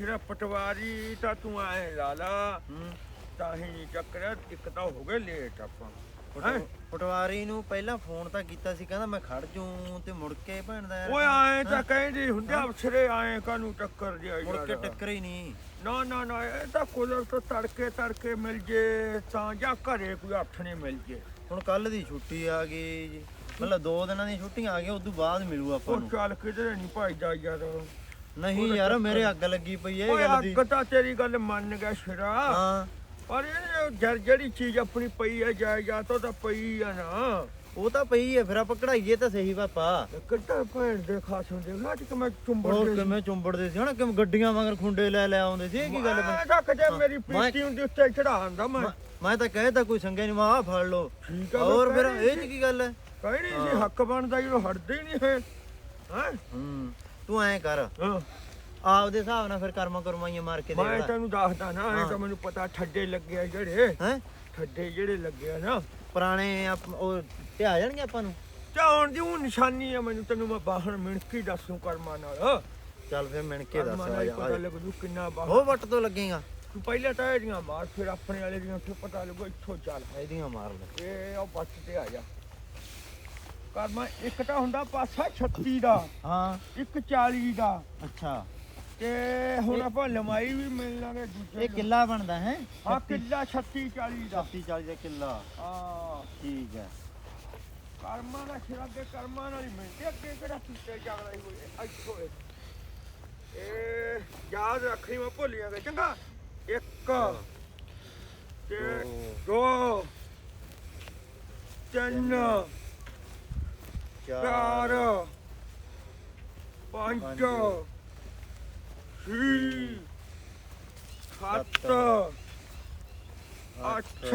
ਸਿਰ ਪਟਵਾਰੀ ਤਾਂ ਤੂੰ ਆਏ ਲਾਲਾ ਤਾਂ ਹੀ ਚੱਕਰ ਇੱਕ ਤਾਂ ਹੋ ਗਏ ਲੇਟ ਆਪਾਂ। ਹੈਂ? ਪਟਵਾਰੀ ਨੂੰ ਪਹਿਲਾਂ ਫੋਨ ਤਾਂ ਕੀਤਾ ਸੀ ਕਹਿੰਦਾ ਮੈਂ ਖੜ ਜੂ ਤੇ ਮੁੜ ਕੇ ਭੈਣ ਦਾ ਯਾਰ ਓਏ ਆਏ ਤਾਂ ਕਹਿੰਦੇ ਹੁੰਦੇ ਅਫਸਰੇ ਆਏ ਕਾਨੂੰ ਟੱਕਰ ਜਿਆ ਮੁੜ ਕੇ ਟੱਕਰ ਹੀ ਨਹੀਂ ਨਾ ਨਾ ਨਾ ਇਹ ਤਾਂ ਕੁਦਰ ਤੋਂ ਤੜਕੇ ਤੜਕੇ ਮਿਲ ਜੇ ਤਾਂ ਜਾਂ ਘਰੇ ਕੋਈ ਹੱਥ ਨਹੀਂ ਮਿਲ ਜੇ। ਹੁਣ ਕੱਲ ਦੀ ਛੁੱਟੀ ਆ ਗਈ ਜੀ। ਮਤਲਬ ਦੋ ਦਿਨਾਂ ਦੀ ਛੁੱਟੀਆਂ ਆ ਗਈਆਂ ਉਸ ਤੋਂ ਬਾਅਦ ਮਿਲੂ ਆਪਾਂ ਉਹ ਨੂੰ। ਚੱਲ ਕਿਧਰੇ ਨਹੀਂ ਭਾਈਦਾ ਯਾਰ ਨਹੀਂ ਯਾਰ ਮੇਰੇ ਅੱਗ ਲੱਗੀ ਪਈ ਇਹ ਓਏ ਗੱਲ ਦੀ। ਅੱਗ ਤਾਂ ਤੇਰੀ ਗੱਲ ਮੰਨ ਗਿਆ ਸ਼ਰਾ। ਹਾਂ। ਪਰ ਇਹ ਜਰ ਜਿਹੜੀ ਚੀਜ਼ ਆਪਣੀ ਪਈ ਹੈ ਜਾਇਦਾਦ ਤੋਂ ਤਾਂ ਪਈ ਆ ਨਾ। ਉਹ ਤਾਂ ਪਈ ਐ ਫਿਰ ਆਪਾਂ ਕਢਾਈਏ ਤਾਂ ਸਹੀ ਪਾਪਾ। ਕਿੱਦਾਂ ਭੈਣ ਦੇ ਖਾਸੋਂ ਦੇ ਲਾ ਕਿ ਮੈਂ ਚੁੰਬੜ ਹੋਰ ਦੇ ਕਿਵੇਂ ਚੁੰਬੜਦੇ ਸੀ? ਹਨਾ ਕਿਵੇਂ ਗੱਡੀਆਂ ਵਾਂਗਰ ਖੁੰਡੇ ਲੈ ਲੈ ਆਉਂਦੇ ਸੀ ਇਹ ਕੀ ਗੱਲ ਮੈਂ ਤਾਂ ਕਦੇ ਮੇਰੀ ਮੈਂ- ਪੀਤੀ ਹੁੰਦੀ ਉੱਤੇ ਚੜਾਉਂਦਾ ਮੈਂ। ਮੈਂ- ਮੈਂ ਤਾਂ ਕਹਿਤਾ ਕੋਈ ਸੰਗੇ ਨਹੀਂ ਆਹ ਫੜ ਲਓ। ਠੀਕ ਆ ਹੋਰ ਫਿਰ ਇਹ 'ਚ ਕੀ ਗੱਲ ਐ ਕਹਿਣੀ ਸੀ ਹੱਕ ਬਣਦਾ ਜਦੋਂ ਹਟਦੇ ਹੀ ਨਹੀਂ ਹੈ ਹਾਂ? ਹੂੰ। ਤੂੰ ਐਂ ਕਰ। ਹਾਂ। ਆਪਦੇ ਹਿਸਾਬ ਨਾਲ ਫਿਰ ਕਰਮਾ ਕਰਮਾਈਆਂ ਮਾਰ ਕੇ ਦੇ ਮੈਂ ਤੈਨੂੰ ਦੱਸਦਾ ਨਾ ਇਹ। ਤਾਂ ਮੈਨੂੰ ਪਤਾ ਠੱਡੇ ਲੱਗੇ ਆ ਜਿਹੜੇ। ਹੈ? ਠੱਡੇ ਜਿਹੜੇ ਲੱਗੇ ਆ ਨਾ। ਪੁਰਾਣੇ ਆਪ- ਉਹ ਤੇ ਆ ਜਾਣਗੇ ਆਪਾਂ ਨੂੰ? ਚਾਉਣ ਦੀ ਉਹ ਨਿਸ਼ਾਨੀ ਆ ਮੈਨੂੰ ਤੈਨੂੰ ਮੈਂ ਬਾਹਰ ਮਿਣ ਕੇ ਦੱਸੂ ਕਰਮਾਂ ਨਾਲ। ਚੱਲ ਫਿਰ ਮਿਣ ਕੇ ਦੱਸ ਕਰਮਾਂ ਆ ਨਾਲ ਹੀ ਆ ਪਤਾ ਜਾ। ਲੱਗ ਕਿੰਨਾ ਬਾਹਰ ਉਹ ਵੱਟ ਤੋਂ ਲੱਗੇਗਾ। ਤੂੰ ਪਹਿਲਾਂ ਤਾਂ ਇਹਦੀਆਂ ਮਾਰ ਫਿਰ ਆਪਣੇ ਵਾਲੇ ਦੀਆਂ ਉੱਥੇ ਪਤਾ ਲੱਗੂ ਇੱਥੋਂ ਚੱਲ। ਇਹਦੀਆਂ ਮਾਰ ਲੈ। ਇਹ ਉਹ ਬੱਚ ਤੇ ਆ ਜਾ। ਕਰਮਾ ਇੱਕ ਤਾਂ ਹੁੰਦਾ ਪਾਸਾ 36 ਦਾ ਹਾਂ। ਇੱਕ 40 ਦਾ। ਅੱਛਾ। ਤੇ ਹੁਣ ਆਪਾਂ ਲਮਾਈ ਵੀ ਮਿਲ ਲਾਂਗੇ ਦੂਜੇ ਇਹ ਕਿੱਲਾ ਬਣਦਾ ਹੈ? ਹਾਂ ਕਿੱਲਾ 36 40 ਦਾ। 30 40 ਦਾ ਕਿੱਲਾ। ਹਾਂ। ਠੀਕ ਹੈ। ਕਰਮਾਂ ਦਾ ਸਿਰ ਅੱਗੇ ਕਰਮਾਂ ਨਾਲ ਹੀ ਮਿਲਦੇ ਅੱਗੇ ਕਿਹੜਾ ਕਿੱਤੇ ਚੱਲਦਾ ਹੀ ਹੋਏ ਇੱਥੋਂ ਇਹ। ਇਹ ਯਾਦ ਰੱਖਣੀ ਮੈਂ ਭੁੱਲ ਗਿਆ ਚੰਗਾ। ਇੱਕ ਤੇ ਦੋ ਤਿੰਨ ਚਾਰ ਪੰਜ ਛੇ ਸੱਤ ਅੱਠ।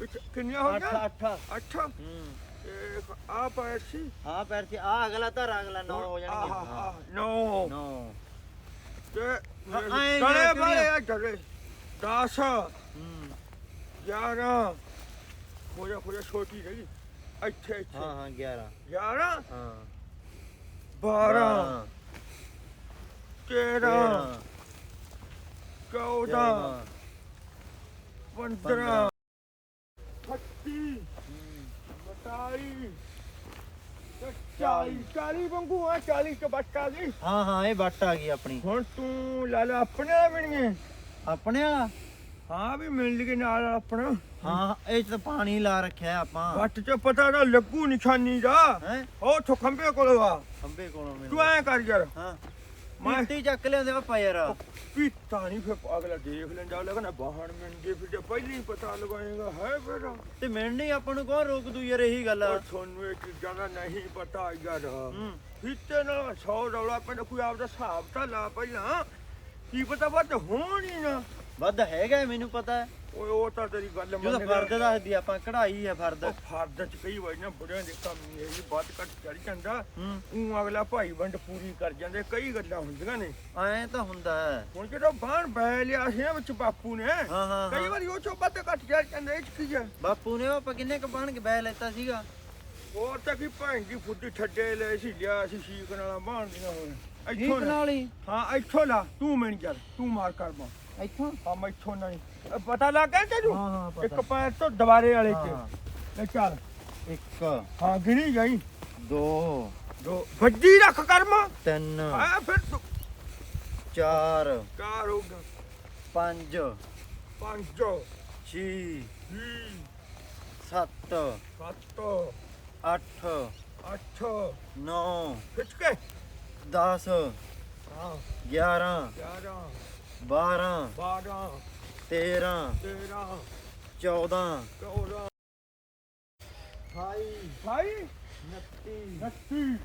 ਵਿੱਚ ਕਿੰਨੀਆਂ ਹੋ 8 ਗਈਆਂ? 8 ਅੱਠ। ਹੂੰ। ਇੱਕ ਆ ਪਾਇਆ ਸੀ? ਪੈਰ ਚ ਆ ਅਗਲਾ ਧਰ ਅਗਲਾ 9 ਹੋ ਆਹ, ਜਾਣਗੇ ਆਹ, ਨੌ। 9 ਤੇ ਹਾਂ, ਐਂ ਡਰੇ ਜਿਹਾ ਬੜੇ ਆ ਡਰੇ 10 ਹੂੰ। 11 ਖੋਜਾ ਖੋਜਾ ਛੋਟੀ ਰਹੀ ਇੱਥੇ ਇੱਥੇ। ਹਾਂ ਹਾਂ 11 11 ਹਾਂ। 12 13 14 15 30 42 40 40 ਵਾਂਗੂ ਆ 40 ਚ ਬੱਟਾ ਦੀ ਹਾਂ ਹਾਂ ਇਹ ਵੱਟ ਆ ਗਈ ਆਪਣੀ। ਹੁਣ ਤੂੰ ਲਾ ਲਾ ਆਪਣੇ ਵਾਲਾ ਬਣੀਏ ਆਪਣੇ ਵਾਲਾ? ਹਾਂ ਵੀ ਮਿਲ ਗਏ ਨਾਲ ਆਪਣਾ। ਹਾਂ ਇਹ ਚ ਤਾਂ ਪਾਣੀ ਲਾ ਰੱਖਿਆ ਆਪਾਂ। ਵੱਟ ਚ ਪਤਾ ਨਾ ਲੱਗੂ ਨਿਸ਼ਾਨੀ ਦਾ। ਹੈ? ਉਹ ਥੋ ਖੰਬੇ ਕੋਲ ਆ। ਖੰਬੇ ਕੋਲੋਂ ਤੂੰ ਮੈਨੂੰ ਐ ਕਰ ਯਾਰ। ਹਾਂ। ਮੈਂ- ਮਿੱਟੀ ਚੱਕ ਲਿਆਉਂਦੇ ਪਾਪਾ ਯਾਰ। ਪੀਤਾ ਨਹੀਂ ਫਿਰ ਅਗਲਾ ਦੇਖ ਲੈਂਦਾ ਲੱਗਣਾ ਬਾਹਰ ਮਿੰਦੇ ਫਿਰ ਜੇ ਪਹਿਲਾਂ ਹੀ ਪਤਾ ਲਗਾਏਗਾ ਹੈ ਫਿਰ। ਤੇ ਮਿਲਣੀ ਆਪਾਂ ਨੂੰ ਕੌਣ ਰੋਕ ਦੂ ਯਾਰ ਇਹੀ ਗੱਲ ਆ। ਤੁਹਾਨੂੰ ਇਹ ਚੀਜ਼ਾਂ ਦਾ ਨਹੀਂ ਪਤਾ ਯਾਰ। ਹੂੰ। ਫੀਤੇ ਨਾਲ 100 ਰੌਲਾ ਪਿੰਡ ਕੋਈ ਆਪਦਾ ਹਿਸਾਬ ਤਾਂ ਲਾ ਪਹਿਲਾਂ। ਕੀ ਪਤਾ ਵੱਧ ਹੋਣ ਹੀ ਨਾ। ਵੱਧ ਹੈਗਾ ਮੈਨੂੰ ਪਤਾ ਹੈ। ਓਏ ਉਹ ਤਾਂ ਤੇਰੀ ਗੱਲ ਜਦੋਂ ਮੰਨ ਫਰਦ ਦੱਸਦੀ ਆਪਾਂ ਕਢਾਈ ਹੈ ਫਰਦ। ਉਹ ਫਰਦ ਚ ਕਈ ਵਾਰ ਨਾ ਬੁੜਿਆਂ ਦੇ ਕੰਮ ਇਹ ਵੱਧ ਘੱਟ ਚੜ ਜਾਂਦਾ। ਹੂੰ। ਉਹ ਅਗਲਾ ਭਾਈ ਵੰਡ ਪੂਰੀ ਕਰ ਜਾਂਦੇ ਕਈ ਗੱਲਾਂ ਹੁੰਦੀਆਂ ਨੇ। ਐਂ ਤਾਂ ਹੁੰਦਾ ਹੈ। ਹੁਣ ਜਦੋਂ ਬਾਹਰ ਬੈ ਲਿਆ ਸੀ ਨਾ ਵਿੱਚ ਬਾਪੂ ਨੇ ਹਾਂ ਹਾਂ ਕਈ ਹਾਂ ਵਾਰੀ ਉਹ ਚੋਂ ਵੱਧ ਘੱਟ ਚੜ ਜਾਂਦੇ ਇਹ 'ਚ ਕੀ ਹੈ ਬਾਪੂ ਨੇ ਉਹ ਆਪਾਂ ਕਿੰਨੇ ਕ ਬਣ ਕੇ ਬਹਿ ਲੈਤਾ ਸੀਗਾ। ਹੋਰ ਤਾਂ ਕੀ ਭੈਣ ਦੀ ਫੁੱਦੀ ਛੱਡੇ ਲੈ ਸੀ ਲਿਆ ਸੀ ਸ਼ੀਕ ਨਾਲ ਬਾਣਦੀਆਂ ਹੋਣ। ਠੀਕ ਇੱਥੋਂ ਨਾ- ਨਾਲ ਹੀ ਹਾਂ ਇੱਥੋਂ ਲਾ। ਤੂੰ ਮੈਨ ਚੱਲ ਤੂੰ ਮਾਰ ਕਰ ਮਾ ਇੱਥੋਂ? ਹਾਂ ਮੈਂ ਇੱਥੋਂ ਨਹੀਂ ਇਹ ਪਤਾ ਲੱਗ ਗਿਆ ਤੈਨੂੰ? ਹਾਂ ਹਾਂ ਇੱਕ ਪੈਰ ਤੋਂ ਦੁਬਾਰੇ ਵਾਲੇ ਹਾਂ, ਚ ਲੈ ਚੱਲ। ਇੱਕ। ਹਾਂ ਗਿਣੀ ਜਾਈ। ਦੋ। ਦੋ। ਵੱਡੀ ਰੱਖ ਕਰ ਮਾ ਤਿੰਨ। ਆ ਫਿਰ ਤੂੰ। ਚਾਰ। ਚਾਰ ਹੋ ਗਿਆ ਪੰਜ। ਪੰਜ। ਛੇ। ਛੇ। ਸੱਤ। ਸੱਤ। ਅੱਠ। ਅੱਠ। ਨੌ। ਖਿੱਚ ਕੇ। 10 ਹਾਂ। 11 11 12 12 13 13 14 14 28 ਭਾਈ 29 ਨੱਤੀ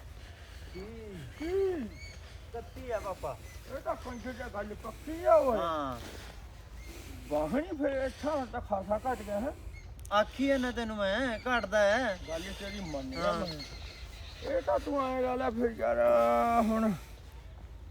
30 ਤੀਹ 31 ਆ ਪਾਪਾ। ਇਹ ਤਾਂ ਕੰਜੇ ਦੀ ਗੱਲ ਪੱਕੀ ਆ ਓਏ। ਹਾਂ। ਵਾਹਣੀ ਫਿਰ ਇੱਥਾ ਤਾਂ ਖਾਸਾ ਘਟ ਗਿਆ ਹੈ। ਆਖੀ ਐ ਨਾ ਤੈਨੂੰ ਮੈਂ ਘਟਦਾ ਹੈ। ਗੱਲ ਤੇਰੀ ਮੰਨ ਹਾਂ। ਇਹ ਤਾਂ ਤੂੰ ਆਏ ਗੱਲ ਫਿਰ ਯਾਰ ਹੁਣ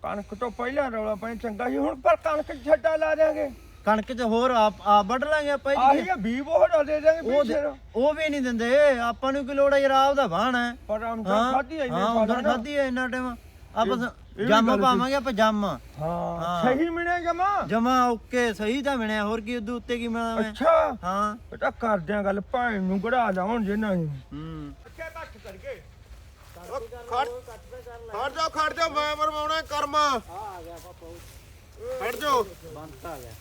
ਕਣਕ ਤੋਂ ਪਹਿਲਾਂ ਰੌਲਾ ਪਾਣੀ ਚੰਗਾ ਸੀ ਹੁਣ ਪਰ ਕਣਕ ਛੱਡਾ ਲਾ ਦਿਆਂਗੇ। ਕਣਕ ਚ ਹੋਰ ਆਪ ਆਪ ਵੱਢ ਲਾਂਗੇ ਆਪਾਂ ਆਹੀ ਇਹਦੀ ਆ ਵੀ ਬੋੜਾ ਦੇ ਉਹ ਪਿੱਛੇ ਦੇ- ਉਹ ਵੀ ਨਹੀਂ ਦਿੰਦੇ ਆਪਾਂ ਨੂੰ ਕੀ ਲੋੜ ਹੈ ਯਾਰ ਆਪਦਾ ਬਾਣ ਹੈ। ਪਰ ਆਮਦਨ ਹਾਂ ਖਾਦੀ ਐ ਹਾਂ ਉਧਰ ਖਾਦੀ ਹੈ ਇੰਨਾ ਟਾਈਮ। ਆਪਾਂ ਜੰਮ ਪਾਵਾਂਗੇ ਆਪਾਂ ਜੰਮ। ਹਾਂ ਹਾਂ। ਸਹੀ ਮਿਲਿਆ ਜਮਾ? ਜਮਾ ਓਕੇ ਸਹੀ ਤਾਂ ਬਣਿਆ ਹੋਰ ਕੀ ਉਦੋਂ ਉੱਤੇ ਕੀ ਮਿਲਣਾ ਮੈਂ? ਅੱਛਾ। ਹਾਂ। ਇਹ ਤਾਂ ਕਰਦਿਆਂ ਗੱਲ ਭੈਣ ਨੂੰ ਗੜਾ ਲਾਉਣ ਜਿੰਨਾਂ ਨੂੰ ਹੂੰ। ਅੱਛਾ ਘੱਟ ਕਰਕੇ ਖੜ ਜਾ ਖੜ ਜਾ ਮੈਂ ਮਰਵਾਉਣਾ ਕਰਮਾ। ਆ ਗਿਆ ਪਾਪਾ ਖੜ ਜਾ ਬੰਦ ਆ ਗਿਆ।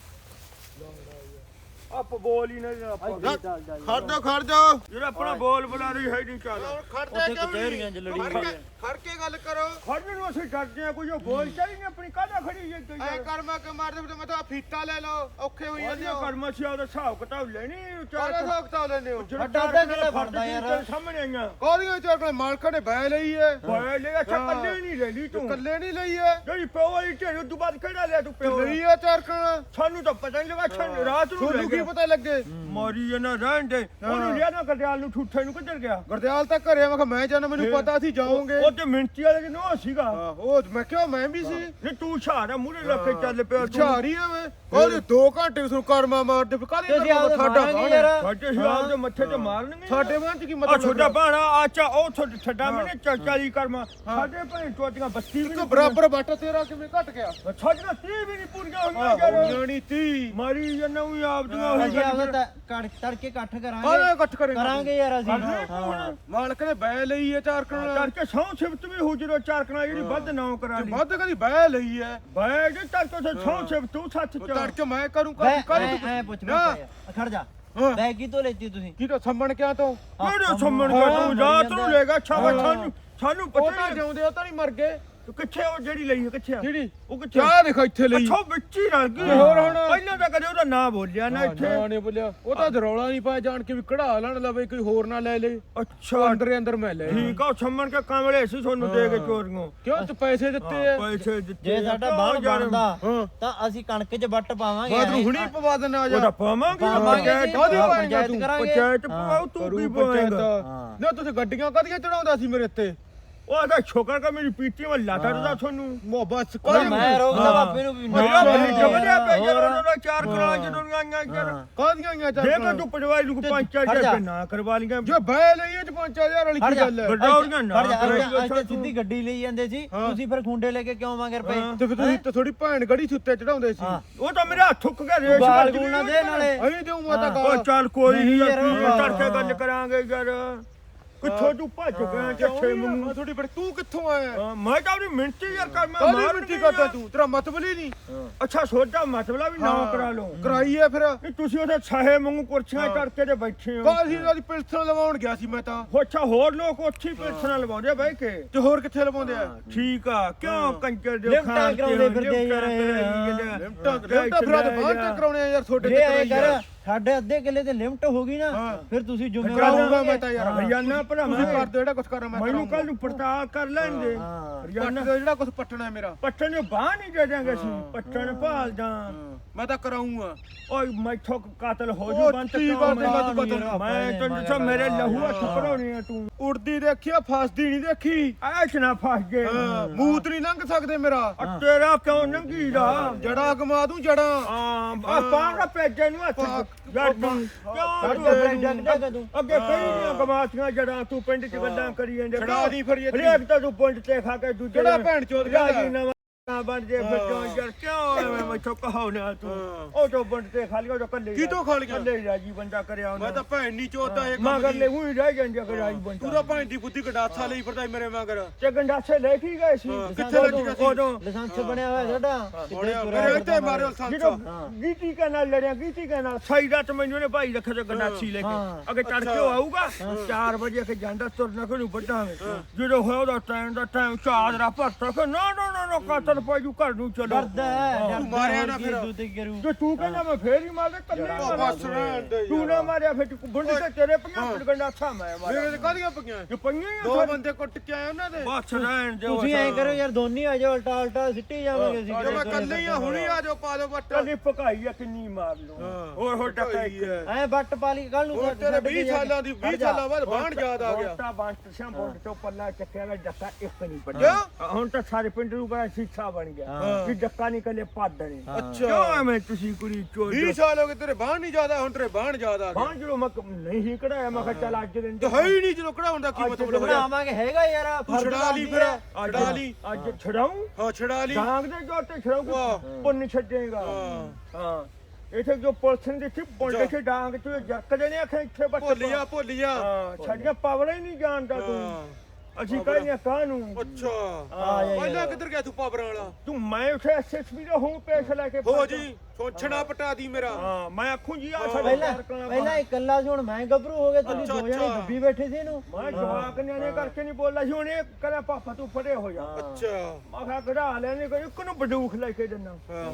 ਆਪ ਬੋਲ ਹੀ ਨਹੀਂ ਆਪਾਂ ਖੜ ਜਾ ਖੜ ਜਾ। ਜਿਹੜਾ ਆਪਣਾ ਬੋਲ ਬੁਲਾ ਰਹੀ ਹੈ ਨਹੀਂ ਚੱਲ। ਖੜ ਜਾ ਉੱਥੇ ਕਿਉਂ ਕਚਹਿਰੀਆਂ 'ਚ ਲੜੀ ਖੜ ਹੋਈ ਕੇ ਹੈ। ਖੜ ਕੇ ਗੱਲ ਕਰੋ। ਖੜਨ ਨੂੰ ਅਸੀਂ ਡਰਦੇ ਆ ਕੋਈ ਉਹ ਬੋਲ ਚਾਹੀ ਨਹੀਂ ਆਪਣੀ ਕਾਹਦਾ ਖੜੀ ਹੈ ਤੇ ਐ ਕਰਮਾ ਕੇ ਮਾਰ ਦੇ ਮੈਂ ਤਾਂ ਫੀਤਾ ਲੈ ਲਓ ਔਖੇ ਹੋਈ ਜਾਂਦੇ ਉਹਦੀਆਂ ਹੋ। ਕਰਮਸੀ ਉਹਦਾ ਹਿਸਾਬ ਕਿਤਾਬ ਲੈਣੀ ਚਾਰ ਕਾਹਦਾ ਹਿਸਾਬ ਕਿਤਾਬ ਲੈਂਦੇ ਹੋ? ਜਿਹੜਾ ਅੱਡਾ ਚਾਰ ਅੱਡਾ ਕਿੱਲੇ ਕਿੱਲੇ ਫੜਦਾ ਫੜਦਾ ਯਾਰ। ਤੇਰੇ ਸਾਹਮਣੇ ਆਈਆਂ। ਕਾਹਦੀਆਂ ਚਾਰ ਕੋਲ? ਮਾਲਕਾਂ ਨੇ ਬੈ ਲਈ ਅੱਛਾ ਹਾਂ। ਕੱਲੇ ਨਹੀਂ ਲੈ ਲਈ ਤੂੰ। ਕੱਲੇ ਨਹੀਂ ਲਈ ਏ ਜਿਹੜੀ ਪਿਓ ਵਾਲੀ ਢੇਰ ਤੋਂ ਬਾਅਦ ਕਿਹੜਾ ਲਿਆ ਤੂੰ ਪਿਓ ਲਈ ਏ ਚਾਰ ਕਣ ਸਾਨੂੰ ਤਾਂ ਪਤਾ ਨਹੀਂ ਲੱਗਾ ਰਾਤ ਨੂੰ ਲੈ ਗਿਆ ਪਤਾ ਲੱਗੇ। ਮੋਰੀ ਜਨਾ ਰਹਿਣ ਦੇ। ਉਹਨੂੰ ਲਿਆ ਨਾ ਗਰਦਿਆਲ ਨੂੰ ਠੂਠੇ ਨੂੰ ਕਿੱਧਰ ਗਿਆ? ਗਰਦਿਆਲ ਤਾਂ ਘਰੇ ਮੈਂ ਮੈਂ ਜਾਣਾ ਮੈਨੂੰ? ਪਤਾ ਸੀ ਜਾਓਗੇ। ਉਹ ਤੇ ਮਿੰਟੀ ਵਾਲੇ ਨੂੰ ਸੀਗਾ? ਉਹ ਮੈਂ ਕਿਹਾ ਮੈਂ ਵੀ ਸੀ। ਨਹੀਂ ਤੂੰ ਛਾੜਾ ਮੂਰੇ ਕੇ ਚੱਲ ਪਿਆ ਤੂੰ। ਆ ਮੈਂ। ਉਹਦੇ 2 ਘੰਟੇ ਉਸ ਨੂੰ ਕਰਮਾ ਮਾਰਦੇ ਕਾਹਦੇ ਆਪਦੇ ਸਾਡਾ ਬਾਣ। ਸਾਡੇ ਸਿਆਲ ਦੇ ਮੱਥੇ ਤੇ ਮਾਰਨਗੇ। ਸਾਡੇ ਚ ਕੀ ਆ ਮਤਲਬ ਛੋਟਾ ਲੱਗਾ? ਭਾਣਾ ਆਚਾ ਉਹ ਛੋਟਾ ਛੱਡਾ ਮੈਨੇ ਚਾਲੀ ਕਰਮਾ। ਸਾਡੇ ਭਾਈ ਟੋਟੀਆਂ ਬੱਤੀ ਵੀ ਇੱਕ ਨਹੀਂ ਬਰਾਬਰ ਬਾਟਾ ਤੇਰਾ ਕਿਵੇਂ ਘਟ ਗਿਆ? ਛੱਡਣਾ 30 ਵੀ ਨਹੀਂ ਪੂਰੀਆਂ ਹੋਈਆਂ ਜਾਣੀ ਤੀ ਮਾਰੀ ਜਨਾ ਵੀ ਆਪ ਦੀਆਂ। ਅਸੀਂ ਆਪਦਾ ਤਾਂ ਕੜ ਤੜਕੇ ਇਕੱਠ ਆਲੇ ਕਰਾਂਗੇ ਇਕੱਠ ਕਰੇ ਕਰਾਂਗੇ ਯਾਰ ਅਸੀਂ। ਹਾਂ ਹਾਂ। ਮਾਲਕ ਨੇ ਬੈ ਲਈ ਏ ਚਾਰ ਕਣ। ਕਰਕੇ ਸੌ ਸਿਫਤ ਵੀ ਹੋ ਜਰੋ ਚਾਰ ਕਣਾ ਜਿਹੜੀ ਵੱਧ ਨਾ ਕਰਾ ਲਈ। ਵੱਧ ਕਦੀ ਬੈ ਲਈ ਏ ਬੈ ਜੇ ਤੱਕ ਤੋਂ ਸੌ ਸਿਫਤ ਤੂੰ ਸੱਚ ਚ। ਤੜ ਕੇ ਮੈਂ ਕਰੂੰ ਕਰ ਐ ਤੂੰ ਐ ਪੁੱਛ ਨਾ। ਖੜ ਜਾ। ਹਾਂ। ਬੈਗ ਕੀ ਤੋਂ ਲੈਤੀ ਤੁਸੀਂ? ਕੀ ਤਾਂ ਸੰਮਣ ਕਿਆ ਤੋਂ? ਕਿਹੜੇ ਸੰਮਣ ਕੇ ਤੂੰ? ਰਾਤ ਨੂੰ ਲੈਗਾ ਛਾਵਾ ਸਾਨੂੰ ਸਾਨੂੰ ਉਹ ਪਤਾ ਤਾਂ ਨਹੀਂ ਜਿਉਂਦੇ ਉਹ ਤਾਂ ਨਹੀਂ ਮਰ ਗਏ। ਤੂੰ ਕਿੱਥੇ ਉਹ ਜਿਹੜੀ ਲਈ ਹੈ ਕਿੱਥੇ ਆ? ਜਿਹੜੀ? ਉਹ ਕਿੱਥੇ ਆ? ਚਾਹ ਦੇਖ ਇੱਥੇ ਲਈ। ਅੱਛਾ ਉਹ ਵਿੱਚ ਹੀ ਰਲ ਗਈ। ਤੇ ਹੋਰ ਹੁਣ? ਪਹਿਲਾਂ ਤਾਂ ਕਦੇ ਉਹਦਾ ਨਾਂ ਬੋਲਿਆ ਨਾ ਇੱਥੇ। ਨਾ ਨੇ ਬੋਲਿਆ। ਉਹ ਤਾਂ ਰੌਲਾ ਨਹੀਂ ਪਾਇਆ ਜਾਣ ਕੇ ਵੀ ਕਢਾ ਲੈਣ ਲਵੇ ਕੋਈ ਹੋਰ ਨਾ ਲੈ ਲੇ। ਉਹ ਅੱਛਾ ਅੰਦਰ ਅੰਦਰ ਮੈਂ ਲੈ ਠੀਕ ਆ ਉਹ ਸੰਮਣ ਕੇ ਕਮਲੇ ਸੀ ਤੁਹਾਨੂੰ ਦੇ ਕੇ ਚੋਰੀਆਂ ਕਿਉਂ ਤੂੰ ਪੈਸੇ ਦਿੱਤੇ ਆ? ਪੈਸੇ ਦਿੱਤੇ ਜੇ ਆ, ਸਾਡਾ ਕਿਉਂ ਬਾਣ ਯਾਰ? ਬਣਦਾ ਹਾਂ। ਤਾਂ ਅਸੀਂ ਕਣਕ 'ਚ ਵੱਟ ਪਾਵਾਂਗੇ। ਬਾਅਦ ਨੂੰ ਐਂ। ਹੁਣੀ ਪਵਾ ਦੇਣਾ ਆ ਉਹਦਾ ਜਾ ਪਾਵਾਂਗੇ ਪਾਵਾਂਗੇ ਪੰਚਾਇਤ ਜੀ, ਕਾਹਦੀ ਹਾਂ, ਪਾਏਂਗਾ ਪੰਚਾਇਤ ਤੂੰ? ਕਰਾਂਗੇ। ਪੰਚਾਇਤ। ਪਾਉ ਤੂੰ ਕਰੂ ਕੀ ਪੰਚਾਇਤ। ਪਾਏਗਾ ਹਾਂ। ਨਾ ਤੁਸੀਂ ਗੱਡੀਆਂ ਕਦੀਆਂ ਚੜਾਉਂਦਾ ਸੀ ਮੇਰੇ ਉੱਤੇ? ਉਹ ਆਦਾ ਛੋਕਰ ਕਾ ਮੇਰੀ ਪੀਤੀ ਵਿੱਚ ਲਾਤਾ ਦਾ ਤੁਹਾਨੂੰ। ਮੋ ਬਸ ਮੈਂ ਰੋਕਦਾ। ਬਾਪੇ ਨੂੰ ਵੀ ਮੇਰਾ। ਬਲੀ ਜਮਰਿਆ ਪੈ ਗਿਆ। ਉਹਨਾਂ ਦਾ ਚਾਰ ਕਰਾ ਜਦੋਂ ਆਈਆਂ ਹਾਂ। ਕਾਦੀਆਂ ਆਈਆਂ ਚਾਰ ਕਿ ਤੂੰ ਪਟਵਾਰੀ ਨੂੰ ਤੇ ਪੰਚਾਇਤ ਖੜ ਜਾ। ਦੇ ਨਾ ਕਰਵਾ ਲਈਆਂ। ਜੋ ਬੈ ਲਈ ਇਹ 5000 ਵਾਲੀ ਕੀ ਗੱਲ ਹੈ? ਵੱਡਾ ਉਹਦੀਆਂ ਨਾ ਅੱਜ- ਤਾਂ ਤੂੰ। ਸਿੱਧੀ ਗੱਡੀ ਲਈ ਜਾਂਦੇ ਸੀ। ਹਾਂ। ਤੁਸੀਂ ਫਿਰ ਖੁੰਡੇ ਲੈ ਕੇ ਕਿਉਂ ਮੰਗਰ ਪਏ ਹਾਂ। ਤੇ ਫਿਰ ਤੁਸੀਂ ਤਾਂ ਥੋੜੀ ਭੈਣ ਗੜੀ ਸੀ ਉੱਤੇ ਚੜਾਉਂਦੇ ਸੀ। ਹਾਂ। ਉਹ ਤਾਂ ਮੇਰਾ ਹੱਥ ਥੁੱਕ ਗਿਆ ਰੇਸ ਵੱਜ ਗਈ ਦੇ ਨਾਲੇ। ਅਹੀਂ ਦੇਉ ਮੈਂ ਤਾਂ ਹਾਂ। ਉਹ ਗਾਲ ਚੱਲ ਕੋਈ ਨਹੀਂ ਤੜਕੇ ਗੱਲ ਕਰਾਂਗੇ ਯਾਰ। ਕਿੱਥੋਂ ਤੂੰ ਭੱਜ ਗਿਆ ਕਿੱਥੇ ਮੈਨੂੰ ਮੈਂ ਥੋੜੀ ਬੜੀ ਤੂੰ ਕਿੱਥੋਂ ਆਇਆ? ਹਾਂ, ਮੈਂ ਤਾਂ ਆਪਣੀ ਮਿੰਟੀ ਯਾਰ ਕਰ ਮੈਂ ਕਾਹਦੀ ਮਾਰ ਮਿੱਟੀ ਕਰਦਾ ਤੂੰ? ਤੇਰਾ ਮਤਲਬ ਹੀ ਨਹੀਂ। ਅੱਛਾ ਸੋਚਾ ਮਤਲਬ ਵੀ ਨਾ ਕਰਾ ਲਓ ਕਰਾਈ ਐ ਫਿਰ। ਨਹੀਂ ਤੁਸੀਂ ਉਹਦੇ ਸਾਹੇ ਵਾਂਗੂ ਕੁਰਸੀਆਂ ਕਰਕੇ ਤੇ ਬੈਠੇ ਹੋ। ਕਾਹਦੀ ਉਹਦੀ ਪਿਲਸਣ ਲਵਾਉਣ ਗਿਆ ਸੀ ਮੈਂ ਤਾਂ? ਅੱਛਾ ਹੋਰ ਲੋਕ ਉੱਥੇ ਹੀ ਪੈਸਣਾ ਲਵਾਉਂਦੇ ਬਹਿ ਕੇ? ਤੇ ਹੋਰ ਕਿੱਥੇ ਲਵਾਉਂਦੇ ਆ? ਠੀਕ ਆ। ਕਿਉਂ ਕੰਜਰ ਦੇ ਲਿਫਟਾਂ ਕਰਾਉਂਦੇ ਫਿਰਦੇ ਯਾਰ। ਇਹ, ਲਿਮਟਾਂ ਲਿਮਟਾਂ ਫਿਰ ਤੇ ਕਰਾਉਣੇ ਆ ਯਾਰ? ਛੋਟੇ ਜੇ ਤੇ ਐ ਕਰਾਈ ਕਰ। ਸਾਡੇ ਅੱਧੇ ਕਿੱਲੇ ਤੇ ਲਿਮਟ ਹੋ ਗਈ ਨਾ ਹਾਂ। ਫਿਰ ਤੁਸੀਂ ਜ਼ਿੰਮੇਵਾਰ ਕਰਾਊਂਗਾ ਹੋਵੋਗੇ। ਮੈਂ ਤਾਂ ਯਾਰ। ਹਾਂ। ਹਰਿਆਣਾ ਭਰਾ ਤੁਸੀਂ ਕਰ ਦਿਓ ਜਿਹੜਾ ਕੁਝ ਕਰਨਾ ਮੈਂ ਮੈਨੂੰ ਕਰਾਉਂਗਾ ਕੱਲ ਨੂੰ ਪੜਤਾਲ ਕਰ ਲੈਂਦੇ ਹਾਂ। ਹਰਿਆਣਾ। ਦਿਓ ਜਿਹੜਾ ਕੁਝ ਪੱਟਣਾ ਹੈ ਮੇਰਾ। ਪੱਟਣ ਨੂੰ ਬਾਹ ਨਹੀਂ ਦੇ ਦਿਆਂਗੇ ਅਸੀਂ। ਪੱਟਣ ਭਾਲ ਜਾਂ ਮੈਂ ਤਾਂ ਕਰਾਉਂਗਾ ਓਏ ਮੈਥੋਂ ਕਾਤਲ ਹੋ ਉਹ ਜੂ ਬੰਤ ਕੀ ਮੈਂ- ਹੈ, ਤੂੰ ਕਤਲ ਮੈਂ ਤੈਨੂੰ ਦੱਸਾਂ ਮੇਰੇ। ਲਹੂ ਹੱਥ ਭਰਾਉਣੇ ਆ ਤੂੰ। ਉੜਦੀ ਦੇਖੀ ਆ ਫਸਦੀ ਨਹੀਂ ਦੇਖੀ। ਐਸ਼ ਨਾ ਫਸ ਗਏ ਹਾਂ, ਮੂਤ ਨਹੀਂ ਲੰਘ ਸਕਦੇ ਮੇਰਾ। ਆ ਤੇਰਾ ਕਿਉਂ ਨੰਗੀ ਦਾ ਜੜਾ ਗਮਾ ਦੂੰ ਜੜਾ। ਆ ਪਾਣਾ ਪੇਜੇ ਨੂੰ ਹੱਥ ਤੂੰ ਅੱਗੇ ਜੜਾਂ ਤੂੰ ਪਿੰਡ 'ਚ ਗੱਲਾਂ ਕਰੀ ਜਾਂਦੇ। ਛੜਾ ਦੀ ਫਿਰ ਇਹ ਹਰੇਕ ਤਾਂ ਤੂੰ ਪੁੰਡ ਤੇ ਖਾ ਕੇ ਦੂਜੇ ਦਿਨ ਭੈਣ ਚੋਦ ਕਹਿੰਦਾ? ਬਣ ਜੇ ਫਿਰ ਕਿਉਂ ਯਾਰ ਕਿਉਂ ਐਵੇਂ ਮੈਥੋਂ ਕਹਾਉਣਾ ਤੂੰ। ਉਹ ਤੋਂ ਪੁੰਡ ਤੇ ਖਾ ਲਿਆ ਉਹ ਤੋਂ ਕੱਲੇ ਕੀ ਤੋਂ ਖਾ ਲਿਆ? ਕੱਲੇ ਹੀ ਰਾਜੀ ਬੰਦਾ ਕਰਿਆ ਮੈਂ ਉਹਨੇ ਤਾਂ ਭੈਣ ਨਹੀਂ ਚੋਦਾ ਇਹ ਮਗਰ ਕੰਮ ਲੈ ਦੀ ਉਹੀ ਰਹਿ ਜਾਂਦੇ ਕਿ ਰਾਜੀ ਬੰਦਾ। ਤੂੰ ਤਾਂ ਭੈਣ ਦੀ ਬੁੱਧੀ ਗਡਾਸਾ ਲਈ ਫਿਰਦਾ ਸੀ ਮੇਰੇ ਮਗਰ। ਤੇ ਗੰਡਾਸੇ ਲੈ ਕੇ ਗਏ ਸੀ। ਕਿੱਥੇ ਲੈ ਕੇ ਗਏ ਸੀ? ਉਦੋਂ ਲਾਇਸੈਂਸ ਬਣਿਆ ਹੋਇਆ ਤੁਹਾਡਾ? ਹੋਣਿਆ ਮੇਰੇ ਇੱਥੇ ਮਾਰਿਓ ਜਦੋਂ ਸੰਸਾ ਗੀਤੀ ਕਾ ਨਾਲ ਲੜਿਆ ਗੀਤੀ ਕਾ ਨਾਲ ਸਾਈ ਰਾਤ ਮੈਨੂੰ ਨੇ ਭਾਈ ਰੱਖਿਆ ਤੇ ਗੰਡਾਸੀ ਲੈ ਹਾਂ। ਕੇ ਅੱਗੇ ਤੜਕੇ ਉਹ ਆਊਗਾ 4 ਵਜੇ ਕੇ ਜਾਂਦਾ ਤੁਰਨਾ ਵੱਡਾ ਜਦੋਂ ਹੋਇਆ ਉਹਦਾ ਟਾਈਮ ਦਾ ਟਾਈਮ ਚਾਦਰਾ ਭਰਤਾ ਕਿ ਨਾ ਨਾ ਨਾ ਨਾ ਚੱਲ ਪਾਜੂ ਘਰ ਨੂੰ ਚਲੋ। ਡਰਦਾ ਹੈ ਮਾਰਿਆ ਨਾ ਕੀ ਫਿਰ। ਤੂੰ ਤੇ ਕਰੂ ਜੇ ਤੂੰ ਕਹਿੰਦਾ ਮੈਂ ਫੇਰ ਹੀ ਮਾਰਦਾ ਕੱਲੇ ਮਾਰਾਂ। ਬਸ ਰਹਿਣ ਦੇ ਤੂੰ ਨਾ। ਮਾਰਿਆ ਫਿਰ ਤੂੰ ਗੁੰਡ ਤੇ ਤੇਰੇ ਪੰਜਾਹ ਗੰਡਾ ਥਾ ਮੈਂ ਮੇਰੇ ਮਾਰਿਆ ਤੇ ਕਾਹਦੀਆਂ ਪਈਆਂ? ਜੇ ਪਈਆਂ ਦੋ। ਬੰਦੇ ਕੁੱਟ ਕੇ ਆਏ ਉਹਨਾਂ ਦੇ। ਬਸ ਰਹਿਣ ਦੇ ਤੁਸੀਂ ਐਂ ਕਰੋ ਯਾਰ ਦੋਨੇ ਆ ਜਾਓ ਉਲਟਾ ਉਲਟਾ ਸਿੱਟੀ ਜਾਵਾਂਗੇ ਅਸੀਂ। ਮੈਂ ਕੱਲੇ ਹੀ ਆ ਹੁਣੀ ਆ ਜਾਓ ਪਾ ਦਿਓ ਬੱਟ ਕੱਲੀ ਪਕਾਈ ਆ ਕਿੰਨੀ ਮਾਰ ਲਓ ਹਾਂ। ਹੋਰ ਹੋਰ ਡੱਕਾ ਪਕਾਈ ਇੱਕ। ਹੈ। ਐ ਬੱਟ ਪਾਲੀ ਕੱਲ ਨੂੰ ਤੇਰੇ 20 ਸਾਲਾਂ ਦੀ 20 ਸਾਲਾਂ ਬਾਅਦ ਬਾਣ ਯਾਦ ਆ ਗਿਆ। ਤਾਂ ਬੰਟ ਸਿਆਂ ਬੁੰਡ ਤੋਂ ਪੱਲਾ ਚੱਕਿਆ ਗਿਆ ਡੱਕਾ ਇੱਕ ਨਹੀਂ? ਪੜਿਆ ਹੁਣ ਤਾਂ ਸਾਰੇ ਪਿੰਡ ਨੂੰ ਬੜਾ ਸਿੱਖਾ ਬਣ ਗਿਆ। ਹਾਂ। ਕਿ ਡੱਕਾ ਨਿਕਲੇ ਪਾਦਣੇ ਅੱਛਾ। ਕਿਉਂ ਐਵੇਂ ਤੁਸੀਂ ਕੁੜੀ ਚੋਰ 20 ਸਾਲ ਹੋ ਗਏ ਤੇਰੇ ਬਾਣ ਨਹੀਂ ਜ਼ਿਆਦਾ ਹੁਣ ਤੇਰੇ ਬਾਣ ਜ਼ਿਆਦਾ ਆ ਬਾਂਝ ਜਦੋਂ ਮੈਂ ਕ- ਨਹੀਂ ਸੀ ਕਢਾਇਆ ਮੈਂ ਕਿਹਾ ਚੱਲ ਅੱਜ ਦਿਨ ਤੇ ਹੈ ਹੀ ਨਹੀਂ ਜਦੋਂ ਕਢਾਉਣ ਦਾ ਕੀ ਮਤਲਬ ਹੋਇਆ? ਹੈਗਾ ਯਾਰ ਛਡਾ ਲਈ ਫਿਰ ਛਡਾ ਲਈ। ਅੱਜ ਛੜਾਉਂ ਹਾਂ ਛਡਾ ਲਈ। ਡਾਂਗ ਦੇ ਜੋਰ ਤੇ ਛੜਾਉਂ। ਪੁੰਨ ਛੱਡੇਗਾ। ਹਾਂ। ਹਾਂ। ਇਥੇ ਜੋ ਪੁਲਿਸ ਨੇ ਦੇਖੀ ਪੁੰਡੇ ਤੇ ਡਾਂਗ ਤੇ ਜੱਕ ਦੇਣੇ ਆਖੇ ਇੱਥੇ ਬੱਟ ਭੁੱਲੀਆ ਭੁੱਲੀਆ। ਹਾਂ ਛੱਡੀਆਂ ਪਾਵੜਾ ਹੀ ਨਹੀਂ ਜਾਣਦਾ ਹਾਂ। ਤੂੰ ਅਸੀਂ ਕਹਿੰਦੇ ਕਾਹਨੂੰ? ਅੱਛਾ। ਆ ਜਾ ਪਹਿਲਾਂ ਕਿੱਧਰ ਗਿਆ ਤੂੰ ਪਾਵਰਾਂ ਵਾਲਾ? ਤੂੰ ਮੈਂ ਉਥੇ ਐਸਐਸਪੀ ਦਾ ਹੂੰ ਪੇਸ਼ ਲੈ ਕੇ ਹੋ। ਜੀ। ਸੋਚਣਾ ਪਟਾ ਦੀ ਮੇਰਾ। ਹਾਂ ਮੈਂ ਆਖੂੰ ਜੀ ਆ ਹਾਂ। ਸਾਡਾ ਪਹਿਲਾਂ ਪਹਿਲਾਂ ਇਕੱਲਾ ਸੀ ਹੁਣ ਮੈਂ ਗੱਭਰੂ ਹੋ ਗਿਆ ਤੁਸੀਂ ਅੱਛਾ, ਦੋ ਜਣੇ ਅੱਛਾ। ਡੱਬੀ ਬੈਠੇ ਸੀ ਇਹਨੂੰ। ਮੈਂ ਜਵਾਕ ਨਿਆਣੇ ਕਰਕੇ ਨਹੀਂ ਬੋਲਦਾ ਸੀ ਹੁਣ ਇਹ ਕਹਿੰਦਾ ਪਾਪਾ ਤੂੰ ਪਰੇ ਹੋ ਜਾ। ਅੱਛਾ। ਮੈਂ ਕਿਹਾ ਕਢਾ ਲੈਣੇ ਕੋਈ ਇੱਕ ਨੂੰ ਬੰਦੂਕ ਲੈ ਕੇ ਦਿੰਦਾ। ਹਾਂ।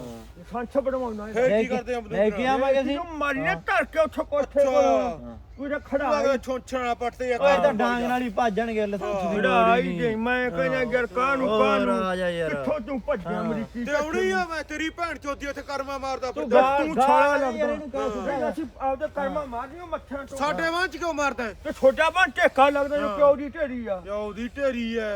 ਸੰਛ ਬਣਵਾਉਣਾ ਹੈ ਫੇਰ ਕੀ ਕਰਦੇ ਆ ਲੈ ਕੇ? ਆਵਾਂਗੇ ਅਸੀਂ। ਤੂੰ ਮਾਰੀਨੇ ਧਰ ਕੇ ਉੱਥੇ ਕੋਠੇ ਅੱਛਾ। ਕੋਲ। ਕੋਈ ਖੜਾ ਅਗਰ ਛੋਛਣਾ ਪੱਟਦੇ ਆ ਓਏ ਤਾਂ ਡਾਂਗ ਨਾਲ ਹੀ ਭੱਜਣਗੇ ਲਸੰਸ ਦੀ ਲੋੜ ਖੜਾ ਹੀ। ਹੀ ਨਹੀਂ। ਦੇ ਮੈਂ ਕਹਿੰਦਾ ਯਾਰ ਕਾਹਨੂੰ ਹੋਰ ਕਾਹਨੂੰ? ਆ ਜਾ ਯਾਰ। ਕਿੱਥੋਂ ਤੂੰ ਭੱਜਿਆ ਅਮਰੀਕੀ ਤੇ ਆਉਣੀ ਆ ਮੈਂ ਤੇਰੀ ਭੈਣ ਚੋਦੀ ਉੱਥੇ ਕਰਮਾ ਮਾਰਦਾ ਤੂੰ ਫਿਰਦਾ ਤੂੰ ਛਾਲਾ ਲੱਗਦਾ ਇਹਨੂੰ? ਅਸੀਂ ਆਪਦੇ ਕਰਮਾ ਮਾਰਨੀਓ ਮੱਥਿਆਂ ਤੋਂ ਸਾਡੇ ਵਾਂ ਚ ਕਿਉਂ ਮਾਰਦਾ ਹੈ? ਤੇ ਛੋਟਾ ਬਣ ਟੇਕਾ ਲੱਗਦਾ ਜੋ ਪਿਓ ਦੀ ਢੇਰੀ ਆ ਜਾ ਉਹਦੀ ਢੇਰੀ ਐ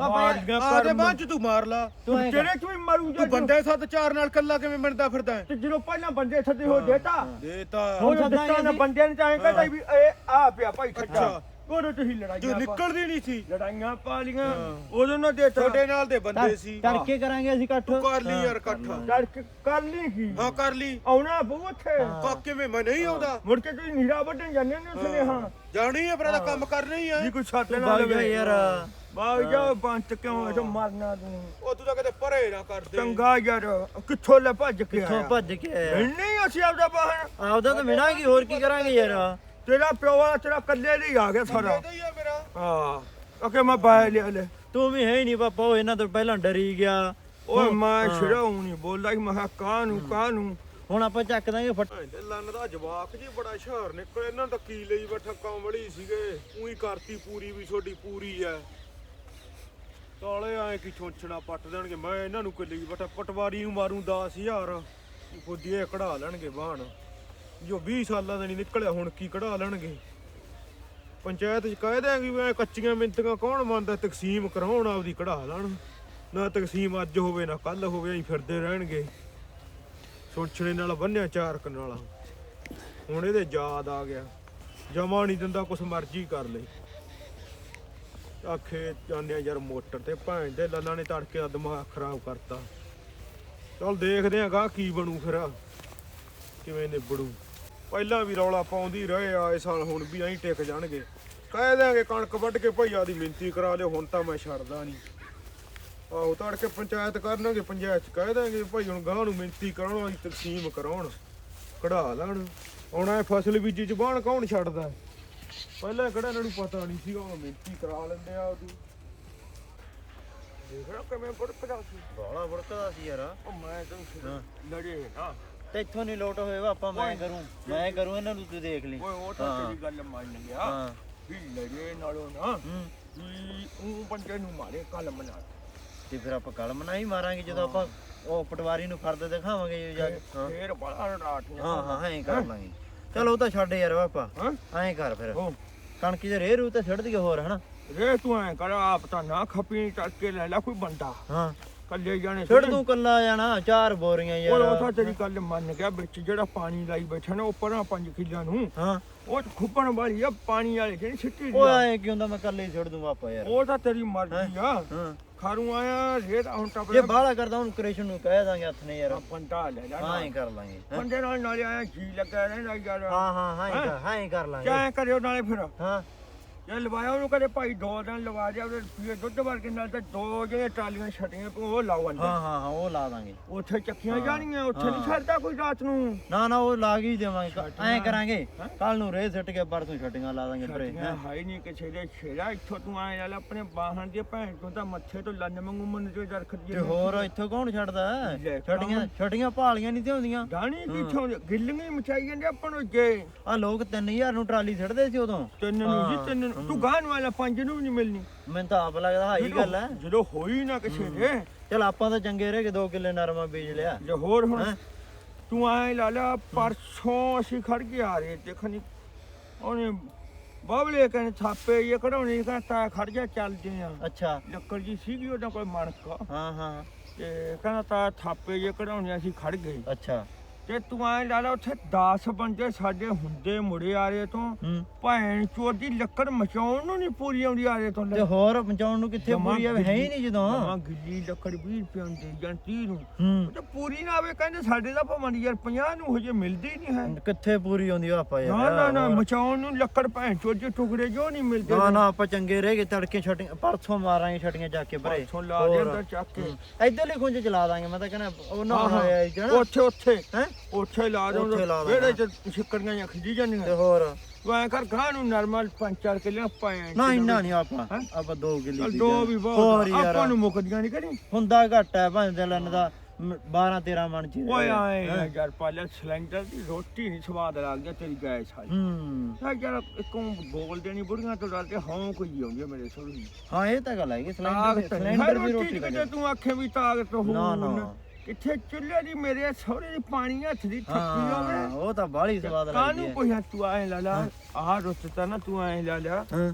ਆਦੇ ਚ ਤੂੰ ਮਾਰ ਲਾ ਤੂੰ। ਤੇਰੇ ਚ ਵੀ ਮਰੂ ਜਾ ਤੂੰ ਬੰਦੇ ਸੱਤ ਚਾਰ ਨਾਲ ਕੱਲਾ ਕਿਵੇਂ ਬਣਦਾ ਫਿਰਦਾ ਹੈ? ਤੇ ਜਦੋਂ ਪਹਿਲਾਂ ਬੰਦੇ ਸੱਦੇ ਹੋ ਦੇਤਾ ਦੇਤਾ ਹੁਣ ਸੱਦਾਂਗੇ ਦਿੱਤਾ ਨਾ। ਬੰਦਿਆਂ ਨੇ ਤਾਂ ਐਂ ਕਹਿੰਦਾ ਵੀ ਇਹ ਆ ਪਿਆ ਭਾਈ ਅੱਛਾ। ਖੱਟਾ ਉਹਦੇ ਤੇ ਹੀ ਲੜਾਈਆਂ ਜੋ ਪਾ- ਨਿਕਲਦੀ ਨਹੀਂ ਸੀ। ਲੜਾਈਆਂ ਪਾ ਲੀਆਂ। ਉਦੋਂ ਨਾ ਦੇਤਾ। ਤੁਹਾਡੇ ਨਾਲ ਦੇ ਬੰਦੇ ਸੀ। ਤੜਕੇ ਕਰਾਂਗੇ ਅਸੀਂ ਇਕੱਠ। ਤੂੰ ਕਰ ਲਈ ਯਾਰ ਇਕੱਠਾ। ਕਰ ਕੇ ਕਰ ਲਈ ਕੀ ਹਾਂ ਕਰ ਲਈ। ਆਉਣਾ ਬਹੂ ਉੱਥੇ। ਕਾ ਕਿਵੇਂ ਮੈਂ ਨਹੀਂ ਆਉਂਦਾ? ਮੁੜ ਕੇ ਤੁਸੀਂ ਨੀਰਾ ਵੱਢਣ ਜਾਂਦੇ ਨੇ ਉਸਨੇ ਹਾਂ। ਜਾਣੀ ਹੈ ਪਰ ਇਹਦਾ ਕੰਮ ਕਰਨਾ ਹੀ ਆ। ਜੀ ਕੋਈ ਛੱਤ ਨਾ ਵਗ ਜਾ ਲਵੇ। ਯਾਰ। ਬਾਗ ਜਾ ਬੰਤ ਕਿਉਂ ਇਹ ਮਰਨਾ ਤੂੰ? ਉਹ ਤੂੰ ਤਾਂ ਕਦੇ ਪਰੇ ਨਾ ਕਰਦੇ ਚੰਗਾ ਯਾਰ ਕਿੱਥੋਂ ਲੈ ਭੱਜ ਕੇ ਕਿੱਥੋਂ ਆਇਆ? ਭੱਜ ਕੇ ਆਇਆ? ਨਹੀਂ ਅਸੀਂ ਆਪਦਾ ਬਾਹਰ ਆਪਦਾ ਤਾਂ ਮਿਣਾ ਕੀ ਹੋਰ ਕੀ ਕਰਾਂਗੇ ਯਾਰ? ਤੇਰਾ ਪਿਓ ਆ ਤੇਰਾ ਕੱਲੇ ਲਈ ਆ ਗਿਆ ਸਾਰਾ। ਇਹਦਾ ਹੀ ਆ ਮੇਰਾ। ਹਾਂ। ਓਕੇ ਮੈਂ ਬਾਹਰ ਲਿਆ ਲੈ। ਤੂੰ ਵੀ ਹੈ ਹੀ ਨਹੀਂ ਪਾਪਾ ਉਹ ਇਹਨਾਂ ਤੋਂ ਪਹਿਲਾਂ ਡਰੀ ਗਿਆ। ਓਏ ਮੈਂ ਛੜਾਉ ਨਹੀਂ ਬੋਲਦਾ ਕਿ ਮੈਂ ਕਿਹਾ ਕਾਹਨੂੰ ਕਾਹਨੂੰ ਹੁਣ ਆਪਾਂ ਚੱਕ ਦਾਂਗੇ ਫਟ ਲੰਨ ਦਾ ਜਵਾਕ ਜੀ ਬੜਾ ਸ਼ਹਿਰ ਨਿਕਲ ਇਹਨਾਂ ਦਾ ਕੀ ਲਈ ਬੈਠਾ ਕਮਲੀ ਸੀਗੇ? ਉਹੀ ਕਰਤੀ ਪੂਰੀ ਵੀ ਛੋਡੀ ਪੂਰੀ ਐ। ਤਾਲੇ ਆਏ ਕਿ ਛੋਛਣਾ ਪੱਟ ਦੇਣਗੇ। ਮੈਂ ਇਹਨਾਂ ਨੂੰ ਕੋਈ ਲਈ ਬੈਠਾ? ਪਟਵਾਰੀ ਨੂੰ ਮਾਰੂ 10000 ਫੁੱਦੀਏ ਕਢਾ ਲੈਣਗੇ ਬਾਣ ਜੋ 20 ਸਾਲਾਂ ਦਾ ਨਹੀਂ ਨਿਕਲਿਆ, ਹੁਣ ਕੀ ਕਢਾ ਲੈਣਗੇ? ਪੰਚਾਇਤ ਚ ਕਹਿ ਦਿਆਂਗੇ ਵੀ ਕੱਚੀਆਂ ਮਿੰਤੀਆਂ ਕੌਣ ਮੰਨਦਾ, ਤਕਸੀਮ ਕਰਾਉਣ ਆਪਦੀ ਕਢਾ ਲੈਣ। ਨਾ ਤਕਸੀਮ ਅੱਜ ਹੋਵੇ, ਨਾ ਕੱਲ ਹੋਵੇ, ਅਸੀਂ ਫਿਰਦੇ ਰਹਿਣਗੇ। ਸੋਚਣੇ ਨਾਲ ਬੰਨਿਆ ਚਾਰਕ ਨਾਲ। ਹੁਣ ਇਹਦੇ ਯਾਦ ਆ ਗਿਆ। ਜਮਾ ਨਹੀਂ ਦਿੰਦਾ, ਕੁਛ ਮਰਜ਼ੀ ਕਰ ਲਈ ਆਖੇ ਜਾਂਦੇ ਆ, ਯਾਰ ਮੋਟਰ ਤੇ ਭੈਣ ਦੇ ਲੱਲਾ ਨੇ ਤੜਕੇ ਦਾ ਦਿਮਾਗ ਖਰਾਬ ਕਰਤਾ। ਚਲ ਦੇਖਦੇ ਆ ਗਾ ਕੀ ਬਣੂ ਫਿਰ, ਕਿਵੇਂ ਨਿਬੜੂ। ਪਹਿਲਾਂ ਵੀ ਰੌਲਾ ਪਾਉਂਦੀ ਰਹੇ ਆ ਇਸ ਸਾਲ ਹੁਣ ਵੀ ਐਂ ਟਿਕ ਜਾਣਗੇ। ਕਹਿ ਦਿਆਂਗੇ ਕਣਕ ਵੱਢ ਕੇ ਭਈਆ ਦੀ ਮਿੰਤੀ ਕਰਾ ਲਿਓ ਹੁਣ ਤਾਂ ਮੈਂ ਛੱਡਦਾ ਨਹੀਂ ਆਹੋ ਤੜਕੇ ਪੰਚਾਇਤ ਕਰਨਗੇ ਪੰਚਾਇਤ ਚ ਕਹਿ ਦਾਂਗੇ ਭਾਈ ਹੁਣ ਗਾਂ ਨੂੰ ਮਿੰਤੀ ਕਰਾਉਣ ਵਾਲੀ ਤਕਸੀਮ ਕਰਾਉਣ ਕਢਾ ਲੈਣ। ਇਹ ਫਸਲ ਬੀਜੀ ਚ ਬਾਣ ਕੌਣ ਛੱਡਦਾ? ਪਹਿਲਾਂ ਕਿਹੜਾ ਇਹਨਾਂ ਨੂੰ ਪਤਾ ਨਹੀਂ ਸੀਗਾ ਹੁਣ ਮਿੰਤੀ ਕਰਾ ਲੈਂਦੇ ਆ ਉਹਦੀ। ਦੇਖ ਰਿਹਾ ਕਿਵੇਂ ਬੜਕਦਾ ਸੀ। ਬੋਲਾ ਵੜਕਦਾ ਸੀ ਯਾਰ। ਉਹ ਮੈਂ ਤਾਂ ਹਾਂ। ਲੜੇ ਨਾ ਤੇ ਇੱਥੋਂ ਨਹੀਂ ਲੋਟ ਹੋਏਗਾ ਆਪਾਂ ਮੈਂ। ਕਰੂੰ ਮੈਂ ਕਰੂੰ ਇਹਨਾਂ ਨੂੰ ਤੂੰ ਦੇਖ ਲਈ। ਓਏ ਉਹ ਤਾਂ ਹਾਂ। ਤੇਰੀ ਗੱਲ ਮੰਨ ਗਿਆ ਹਾਂ। ਵੀ ਲੜੇ ਨਾਲੋਂ ਨਾ ਹੂੰ। ਵੀ ਉਹ ਬੰਦੇ ਨੂੰ ਮਾਰੇ ਕੱਲ ਮਨਾ ਤੇ ਫਿਰ ਆਪਾਂ ਕਲਮ ਨਾਲ ਹੀ ਮਾਰਾਂਗੇ ਜਦੋਂ ਆਪਾਂ ਉਹ ਪਟਵਾਰੀ ਨੂੰ ਫਰਦ ਦਿਖਾਵਾਂਗੇ ਜੀ ਜਾ ਕੇ। ਹਾਂ। ਫੇਰ ਬੜਾ ਰਾਟੀਆਂ ਹਾਂ ਹਾਂ ਐਂ ਕਰ ਲਾਂਗੇ। ਚਲੋ ਉਹ ਤਾਂ ਛੱਡ ਯਾਰ ਪਾਪਾ ਹਾਂ। ਐਂ ਕਰ ਫਿਰ। ਉਹ ਕਣਕੀ ਦੇ ਰੇਹ ਰੂ ਤੇ ਛੱਡ ਦਈਏ ਹੋਰ ਹਨਾ? ਰੇ ਤੂੰ ਐ ਕਰ ਆਪ ਤਾਂ ਨਾ ਖਪੀ ਕਰਕੇ ਲੈ ਲੈ ਕੋਈ ਬੰਦਾ। ਹਾਂ। ਕੱਲੇ ਜਾਣੇ ਛੱਡ ਤੂੰ ਕੱਲਾ ਜਾਣਾ ਚਾਰ ਬੋਰੀਆਂ ਉਹ ਉਹ ਤਾਂ ਯਾਰ ਤੇਰੀ ਗੱਲ ਮੰਨ ਗਿਆ ਵਿੱਚ ਜਿਹੜਾ ਪਾਣੀ ਲਾਈ ਬੈਠਾ ਨਾ ਉਹ ਪਰਾਂ ਪੰਜ ਕਿੱਲਿਆਂ ਨੂੰ ਹਾਂ। ਉਹ ਖੁੱਪਣ ਵਾਲੀ ਆ ਪਾਣੀ ਵਾਲੇ ਜਿਹੜੀ ਸਿੱਟੀ ਉਹ ਐਂ ਕੀ ਹੁੰਦਾ ਮੈਂ ਕੱਲੇ ਹੀ ਛੱਡ ਦੂੰ ਪਾਪਾ ਯਾਰ। ਉਹ ਤਾਂ ਤੇਰੀ ਮਰਜ਼ੀ ਆ। ਹਾਂ। ਖਾਰੂ ਆਇਆ ਰੇਤ ਹੁਣ ਤਾਂ ਜੇ ਬਾਹਲਾ ਕਰਦਾ ਹੁਣ ਕ੍ਰਿਸ਼ਨ ਨੂੰ ਕਹਿ ਦਾਂਗੇ ਹੱਥ ਨੇ ਯਾਰ। ਬੰਦਾ ਲੈ ਲੈ ਹਾਂ ਐਂ ਕਰ ਲਾਂਗੇ ਹੈਂ? ਬੰਦੇ ਨਾਲ ਨਾਲੇ ਆਇਆ ਜੀ ਲੱਗਾ ਰਹਿੰਦਾ ਯਾਰ। ਹਾਂ ਹਾਂ ਹਾਂ ਹਾਂ? ਕਰ ਲਾਂਗੇ। ਕਿਆ ਕਰਿਓ ਨਾਲੇ ਫਿਰ? ਹਾਂ। ਜੇ ਲਵਾਇਆ ਉਹਨੂੰ ਕਦੇ ਭਾਈ ਦੋ ਦਿਨ ਲਵਾ ਦਿਆ ਉਹਦੇ ਰੁਪਏ ਦੁੱਧ ਵਰਗੇ ਨਾਲ ਤੇ ਦੋ ਜਿਹੜੇ ਟਰਾਲੀਆਂ ਪਈਆਂ, ਉਹ ਲਾਓ ਅੰਦਰ। ਹਾਂ ਹਾਂ ਹਾਂ ਉਹ ਲਾ ਦਾਂਗੇ। ਉੱਥੇ ਚੱਕੀਆਂ ਜਾਣੀਆਂ ਉੱਥੇ ਨਹੀਂ ਹਾਂ। ਛੱਡਦਾ ਕੋਈ ਰਾਤ ਨੂੰ। ਨਾ ਨਾ ਉਹ ਲਾ ਕੇ ਹੀ ਦੇਵਾਂਗੇ। ਐਂ ਕਰਾਂਗੇ ਹੈਂ? ਕੱਲ ਨੂੰ ਰੇ ਸਿੱਟ ਕੇ ਪਰ ਤੂੰ ਛੱਡੀਆਂ ਲਾ ਦਾਂਗੇ ਪਰੇ ਛੱਡੀਆਂ ਹੈ। ਹੀ ਨਹੀਂ ਕਿਸੇ ਦੇ ਛੇੜਾ ਇੱਥੋਂ ਤੂੰ ਆਏ ਨਾਲ ਆਪਣੇ ਬਾਹਾਂ ਦੀ ਭੈਣ ਤੋਂ ਤਾਂ ਮੱਥੇ ਤੋਂ ਲੰਨ ਮੰਗੂ ਮਨ ਜੋ ਦਰਖਤ ਤੇ ਹੋਰ ਇੱਥੋਂ ਕੌਣ ਛੱਡਦਾ? ਲੈ, ਛੱਡੀਆਂ ਛੱਡੀਆਂ ਭਾਲੀਆਂ ਨਹੀਂ ਤੇ ਹੁੰਦੀਆਂ ਜਾਣੀ ਕਿੱਥੋਂ ਗਿੱਲੀਆਂ ਹੀ ਮਚਾਈ ਜਾਂਦੇ ਆਪਾਂ ਨੂੰ ਜੇ ਆ ਲੋਕ 3000 ਨੂੰ ਟਰਾਲੀ ਛੱਡਦੇ ਸੀ ਉਦੋਂ। ਤਿੰਨ ਨੂੰ ਜੀ ਹਾਂ, ਤਿੰਨ ਨੂੰ। ਤੂੰ ਗਾਣ ਵਾਲਾ ਪੰਜ ਨੂੰ ਵੀ ਨਹੀਂ ਮਿਲਣੀ। ਮੈਨੂੰ ਤਾਂ ਆਪ ਲੱਗਦਾ ਹਾਈ ਗੱਲ ਹੈ। ਜਦੋਂ ਹੋਈ ਨਾ ਕਿਸੇ ਦੇ। ਚਲ ਆਪਾਂ ਤਾਂ ਚੰਗੇ ਰਹੇ ਕਿ 2 ਕਿੱਲੇ ਨਰਮਾ ਬੀਜ ਲਿਆ। ਜੇ ਹੋਰ ਹੁਣ? ਤੂੰ ਆਏ ਲਾਲਾ ਪਰਸੋਂ ਅਸੀਂ ਖੜ ਕੇ ਆ ਰਹੇ ਦੇਖਣੀ ਉਹਨੇ ਬਾਬਲੇ ਕਹਿੰਦੇ ਥਾਪੇ ਇਹ ਕਢਾਉਣੀ ਕਹਿੰਦਾ ਖੜ ਜਾ ਚੱਲਦੇ ਆ। ਅੱਛਾ। ਲੱਕੜ ਜੀ ਸੀਗੀ ਉਹਦਾ ਕੋਈ ਮਣਕ। ਹਾਂ ਹਾਂ। ਤੇ ਕਹਿੰਦਾ ਤਾਂ ਥਾਪੇ ਜੇ ਕਢਾਉਣੇ ਅਸੀਂ ਖੜ ਗਏ। ਅੱਛਾ। ਤੇ ਤੂੰ ਆਏ ਲਾਲਾ ਉੱਥੇ 10 ਬੰਦੇ ਸਾਡੇ ਹੁੰਦੇ ਮੁੜੇ ਆ ਰਹੇ ਤੋਂ। ਹੂੰ। ਭੈਣ ਚੋਰ ਦੀ ਲੱਕੜ ਮਚਾਉਣ ਨੂੰ ਨਹੀਂ ਪੂਰੀ ਆਉਂਦੀ ਆ ਰਹੇ ਤੋਂ। ਤੇ ਹੋਰ ਪਹੁੰਚਾਉਣ ਨੂੰ ਕਿੱਥੇ ਪੂਰੀ ਆਵੇ ਹੈ ਹੀ ਨਹੀਂ ਜਦੋਂ। ਜਮਾਂ ਗਿੱਲੀ ਲੱਕੜ 20 ਰੁਪਏ ਹੁੰਦੀ ਜਾਂ 30 ਨੂੰ। ਹੂੰ। ਤੇ ਪੂਰੀ ਨਾ ਆਵੇ ਕਹਿੰਦੇ ਸਾਡੇ ਦਾ ਭਾਵੇਂ ਯਾਰ 50 ਨੂੰ ਹਜੇ ਮਿਲਦੀ ਨਹੀਂ ਹੈ। ਕਿੱਥੇ ਪੂਰੀ ਆਉਂਦੀ ਆ ਆਪਾਂ ਯਾਰ? ਨਾ ਨਾ। ਮਚਾਉਣ ਨੂੰ ਲੱਕੜ ਭੈਣ ਚੋਰ ਦੇ ਟੁਕੜੇ ਜੋ ਨਹੀਂ ਮਿਲਦੇ? ਨਾ ਨਾ ਆਪਾਂ ਚੰਗੇ ਰਹੇ ਕਿ ਤੜਕੇ ਛੱਟੀਆਂ ਪਰਸੋਂ ਮਾਰਾਂਗੇ ਛੱਟੀਆਂ ਚੱਕ ਕੇ ਭਰੇ ਪਰਸੋਂ ਲਾ ਦੇ। ਅੰਦਰ ਚੱਕ ਕੇ। ਇੱਧਰਲੇ ਖੁੰਝ ਚਲਾ ਦਾਂਗੇ ਮੈਂ ਤਾਂ ਕਹਿੰਦਾ ਉਹ ਨਾ ਹਾਂ, ਹਾਂ। ਹੋਇਆ ਜਣਾ ਉੱਥੇ ਉੱਥੇ। ਹੈ? ਉੱਥੇ ਲਾ ਦੇ ਉੱਥੇ ਲਾ ਵਿਹੜੇ ਦੇਣਾ। ਚ ਛਿੱਕੜੀਆਂ ਜਾਂ ਖਿੱਜੀ ਤੇ ਜਾਂਦੀਆਂ ਹੋਰ? ਤੂੰ ਐ ਕਰ ਗਾਂ ਨੂੰ ਨਰਮਲ ਪੰਜ ਚਾਰ ਕਿੱਲੇ ਭੈਣ ਨਾ ਇੰਨਾ ਨਹੀਂ ਆਪਾਂ। ਹੈਂ? ਆਪਾਂ 2 ਕਿੱਲੇ ਦੀ ਦੋ। ਵੀ ਬਹੁਤ ਯਾਰ। ਆਪਾਂ ਨੂੰ ਮੁੱਕਦੀਆਂ ਨਹੀਂ ਕਰੀ ਹੁੰਦਾ ਘੱਟ ਹੈ ਭਾਵੇਂ ਦਿਲਨ ਦਾ 12 13 ਮਣ ਚ ਓਏ ਆਏ ਹੈਂ? ਯਾਰ ਪਾਲਿਆ ਸਿਲੰਡਰ ਦੀ ਰੋਟੀ ਨਹੀਂ ਸਵਾਦ ਲੱਗਦੀ ਤੇਰੀ ਗੈਸ ਵਾਲੀ। ਹੂੰ। ਯਾਰ ਯਾਰ ਇੱਕੋਂ ਬੋਲਦੇ ਨਹੀਂ ਬੁੜੀਆਂ ਤੋਂ ਡਰਦੇ ਹਾਂ ਕੋਈ ਆਉਂਦੀ ਆ ਮੇਰੇ ਸੋਹਣੀ ਹਾਂ ਇਹ ਤਾਂ ਗੱਲ ਹੈ ਕਿ ਸਿਲੰਡਰ ਤਾਕਤ ਸਿਲੰਡਰ ਵੀ ਰੋਟੀ ਤੂੰ ਆਖੇ ਵੀ ਤਾਕਤ ਹੋ ਨਾ, ਨਾ। ਕਿੱਥੇ ਚੁੱਲ੍ਹੇ ਦੀ ਮੇਰੇ ਸਹੁਰੇ ਦੀ ਪਾਣੀ ਹੱਥ ਦੀ ਥੱਕੀ ਹਾਂ ਹੋਵੇ। ਉਹ ਤਾਂ ਬਾਹਲੀ ਸਵਾਦ ਲੱਗਦੀ ਕਾਨੂੰ ਹੈ। ਕੋਈ ਤੂੰ ਆਏ ਲਾ ਲਾ ਆਹ ਰੁੱਤ ਤਾਂ ਨਾ ਤੂੰ ਆਏ ਲਾ ਲਾ ਹਾਂ।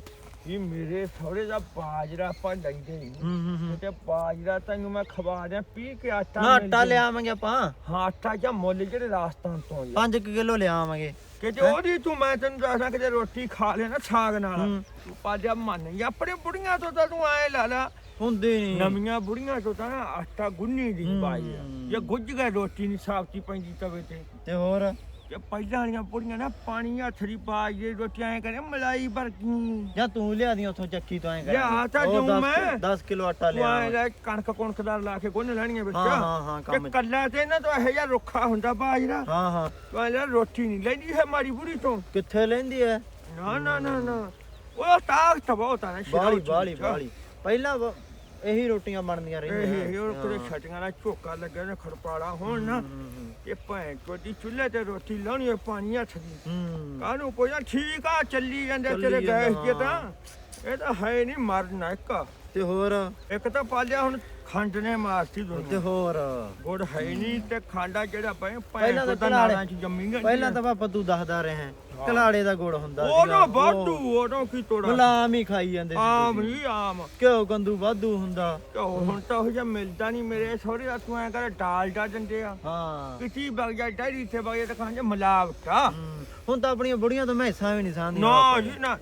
ਮੇਰੇ ਸਹੁਰੇ ਦਾ ਬਾਜਰਾ ਆਪਾਂ ਲੈਂਦੇ ਨਹੀਂ ਹੂੰ ਹੂੰ ਹੂੰ। ਤੇ ਬਾਜਰਾ ਤੈਨੂੰ ਮੈਂ ਖਵਾ ਦਿਆਂ ਪੀ ਕੇ ਆਟਾ ਨਾ ਮਿਲ ਆਟਾ ਜਾਊ। ਲਿਆਵਾਂਗੇ ਆਪਾਂ। ਹਾਂ ਆਟਾ ਜਾਂ ਮੁੱਲ ਜਿਹੜੇ ਰਾਜਸਥਾਨ ਤੋਂ ਆਉਂਦੇ 5 ਕਿਲੋ ਲਿਆਵਾਂਗੇ। ਕਿ ਜੇ ਉਹਦੀ ਤੂੰ ਮੈਂ ਤੈਨੂੰ ਦੱਸਦਾ ਕਿ ਜੇ ਰੋਟੀ ਖਾ ਲੈ ਨਾ ਸਾਗ ਨਾਲ ਹੂੰ। ਤੂੰ ਪਾਜਾ ਮੰਨ। ਜਾ ਆਪਣੇ ਬੁੜੀਆਂ ਤੋਂ ਤਾਂ ਤੂੰ ਆਏ ਲਾ ਲਾ ਹੁੰਦੇ ਨਹੀਂ ਨਵੀਆਂ ਬੁੜੀਆਂ ਤੋਂ ਤਾਂ ਆਟਾ ਗੁੰਨੀ ਦੀ। ਬਾਈ ਆ। ਜੇ ਗੁੱਜ ਗਏ ਰੋਟੀ ਨਹੀਂ ਸਾਫਤੀ ਪੈਂਦੀ ਤਵੇ ਤੇ। ਤੇ ਹੋਰ? ਤੇ ਪਹਿਲਾਂ ਵਾਲੀਆਂ ਬੁੜੀਆਂ ਨਾ ਪਾਣੀ ਹੱਥ ਦੀ ਪਾ ਕੇ ਰੋਟੀ ਐ ਕਰੇ ਮਲਾਈ ਵਰਗੀ ਜਾਂ ਤੂੰ ਲਿਆ ਦੀ ਉੱਥੋਂ ਚੱਕੀ ਤੋਂ ਐ ਕਰ। ਲਿਆ ਤਾਂ ਦਿਉਂ ਮੈਂ। 10 ਕਿਲੋ ਆਟਾ ਲਿਆ। ਲੈ ਕਣਕ ਕੁਣਕਦਾਰ ਲਾ ਕੇ ਗੁੰਨ ਲੈਣੀਆਂ ਵਿੱਚ। ਹਾਂ ਹਾਂ ਹਾਂ ਕੰਮ ਕੱਲਾ ਤੇ ਨਾ ਤਾਂ ਇਹੋ ਜਿਹਾ ਰੁੱਖਾ ਹੁੰਦਾ ਬਾਜਰਾ। ਹਾਂ ਹਾਂ। ਲੈ ਰੋਟੀ ਨਹੀਂ ਲੈਂਦੀ ਹੈ ਮਾੜੀ ਬੁੜੀ ਤੋਂ। ਕਿੱਥੇ ਲੈਂਦੀ ਐ? ਨਾ ਨਾ ਨਾ ਨਾ। ਉਹ ਤਾਕਤ ਬਹੁਤ ਆ ਨਾ ਬਾਲੀ। ਬਾਲੀ ਬਾਲੀ। ਪਹਿਲਾਂ ਇਹੀ ਰੋਟੀਆਂ ਬਣਦੀਆਂ ਰਹੀਆਂ। ਇਹ ਉਹ ਕਿਤੇ ਛਟੀਆਂ ਦਾ ਝੋਕਾ ਲੱਗਿਆ ਨਾ ਖੜਪਾੜਾ ਹੋਣ ਨਾ ਇਹ ਭੈਣ ਚੋਦੀ ਚੁੱਲ੍ਹੇ ਤੇ ਰੋਟੀ ਲਾਉਣੀ ਹੈ ਪਾਣੀ ਹੱਥ ਦੀ। ਹੂੰ। ਕਾਹਨੂੰ ਕੋਈ ਨਾ ਠੀਕ ਆ ਚੱਲੀ ਜਾਂਦੇ ਤੇਰੇ ਕਿ ਤਾਂ। ਇਹ ਤਾਂ ਹੈ ਨਹੀਂ ਮਰਨਾ ਇੱਕ। ਤੇ ਹੋਰ? ਇੱਕ ਤਾਂ ਪਾਲਿਆ ਹੁਣ ਖੰਡ ਨੇ ਮਾਰਤੀ ਤੇ ਦੁਨੀਆ ਹੋਰ। ਗੁੜ ਹੈ ਨਹੀਂ ਤੇ ਖਾਂਡਾ ਜਿਹੜਾ ਪਏ ਪਹਿਲਾਂ ਤਾਂ ਨਾਲਾਂ ਚ ਜੰਮੀ ਗਈ ਪਹਿਲਾਂ ਤਾਂ ਪਾਪਾ ਤੂੰ ਦੱਸਦਾ ਰਿਹਾ ਕਲਾੜੇ ਦਾ ਗੁੜ ਹੁੰਦਾ ਉਹ ਨਾ ਸੀਗਾ, ਵਾਧੂ ਉਹਦੋਂ ਕੀ ਤੋੜਾ। ਗੁਲਾਮ ਹੀ ਖਾਈ ਜਾਂਦੇ ਆਮ ਸੀ ਹੀ ਆਮ। ਕਿਉਂ ਗੰਦੂ ਵਾਧੂ ਹੁੰਦਾ। ਤੇ ਹੁਣ ਤਾਂ ਉਹ ਜਿਹਾ ਮਿਲਦਾ ਨਹੀਂ ਮੇਰੇ ਸਹੁਰੇ ਦਾ ਤੂੰ ਐ ਕਰ ਡਾਲ ਡਾ ਦਿੰਦੇ ਆ। ਹਾਂ। ਕਿਤੀ ਬਗ ਜਾ ਡੈਰੀ ਤੇ ਬਗ ਜਾ ਤਾਂ ਖਾਂਦੇ ਮਿਲਾਵਟ। ਹੁਣ ਤਾਂ ਆਪਣੀਆਂ ਬੁੜੀਆਂ ਤੋਂ ਮੈਸਾਂ ਵੀ ਨਹੀਂ ਸਾਂਦੀਆਂ ਨਾ। ਜੀ ਨਾ।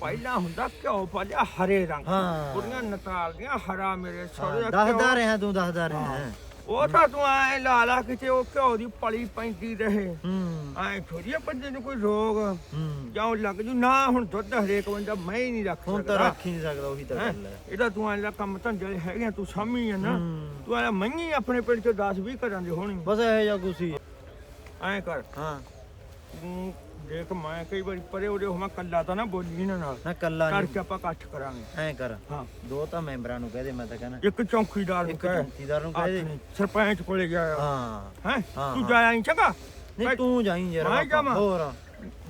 ਪਹਿਲਾਂ ਹੁੰਦਾ ਘਿਓ ਪਾਲਿਆ ਹਰੇ ਰੰਗ ਹਾਂ। ਕੁੜੀਆਂ ਨਤਾਲਦੀਆਂ ਹਰਾ ਮੇਰੇ ਸਹੁਰੇ ਦਾ ਦੱਸਦਾ ਘਿਓ। ਰਿਹਾ ਤੂੰ ਦੱਸਦਾ ਰਿਹਾ। ਉਹ ਤਾਂ ਤੂੰ ਐ ਲਾ ਲਾ ਕਿਤੇ ਉਹ ਘਿਓ ਦੀ ਪਲੀ ਪੈਂਦੀ ਰਹੇ। ਹੂੰ। ਐ ਥੋੜੀ ਆ ਬੰਦੇ ਨੂੰ ਕੋਈ ਰੋਗ। ਹੂੰ। ਜਾਂ ਉਹ ਲੱਗ ਜੂ ਨਾ ਹੁਣ ਦੁੱਧ ਹਰੇਕ ਬੰਦਾ ਮੈਂ ਹੀ ਨਹੀਂ ਰੱਖ ਹੁਣ ਤਾਂ ਸਕਦਾ। ਰੱਖ ਹੀ ਨਹੀਂ ਸਕਦਾ ਉਹੀ ਤਾਂ ਹੈਂ? ਗੱਲ ਹੈ। ਇਹਦਾ ਤੂੰ ਐ ਲਾ ਕੰਮ ਧੰਦੇ ਹੈਗੇ ਆ, ਤੂੰ ਸਾਮੀ ਆ ਨਾ। ਹੂੰ। ਤੂੰ ਐ ਮੰਗੀ ਆਪਣੇ ਪਿੰਡ ਚ 10 20 ਘਰਾਂ ਦੀ ਹੋਣੀ। ਬਸ ਇਹੋ ਕੁਛ ਹੀ। ਐ ਕਰ। ਹਾਂ। ਤੂੰ ਦੇਖ ਮੈਂ ਕਈ ਵਾਰੀ ਪਰੇ ਉਹਦੇ ਹੋਵਾਂ ਕੱਲਾ ਤਾਂ ਨਾ ਬੋਲੀ ਇਹਨਾਂ ਨਾਲ। ਨਾ ਕੱਲਾ ਨਹੀਂ। ਕਰਕੇ ਆਪਾਂ ਇਕੱਠ ਕਰਾਂਗੇ। ਐ ਕਰ। ਹਾਂ। ਦੋ ਤਾਂ ਮੈਂਬਰਾਂ ਨੂੰ ਕਹਦੇ ਮੈਂ ਤਾਂ ਕਹਿੰਦਾ ਇੱਕ ਚੌਕੀਦਾਰ ਨੂੰ ਇੱਕ ਕਹੇ। ਚੌਕੀਦਾਰ ਨੂੰ ਕਹਦੇ ਸਰਪੰਚ ਕੋਲੇ ਗਿਆ ਹਾਂ। ਹੈ? ਹਾਂ, ਤੂੰ ਹਾਂ। ਜਾਇਆ ਨਹੀਂ ਚੰਗਾ? ਨਹੀਂ ਤੂੰ ਜਾਈਂ ਯਾਰ ਮੈਂ ਆਪਾਂ। ਜਾਵਾਂ। ਹੋਰ।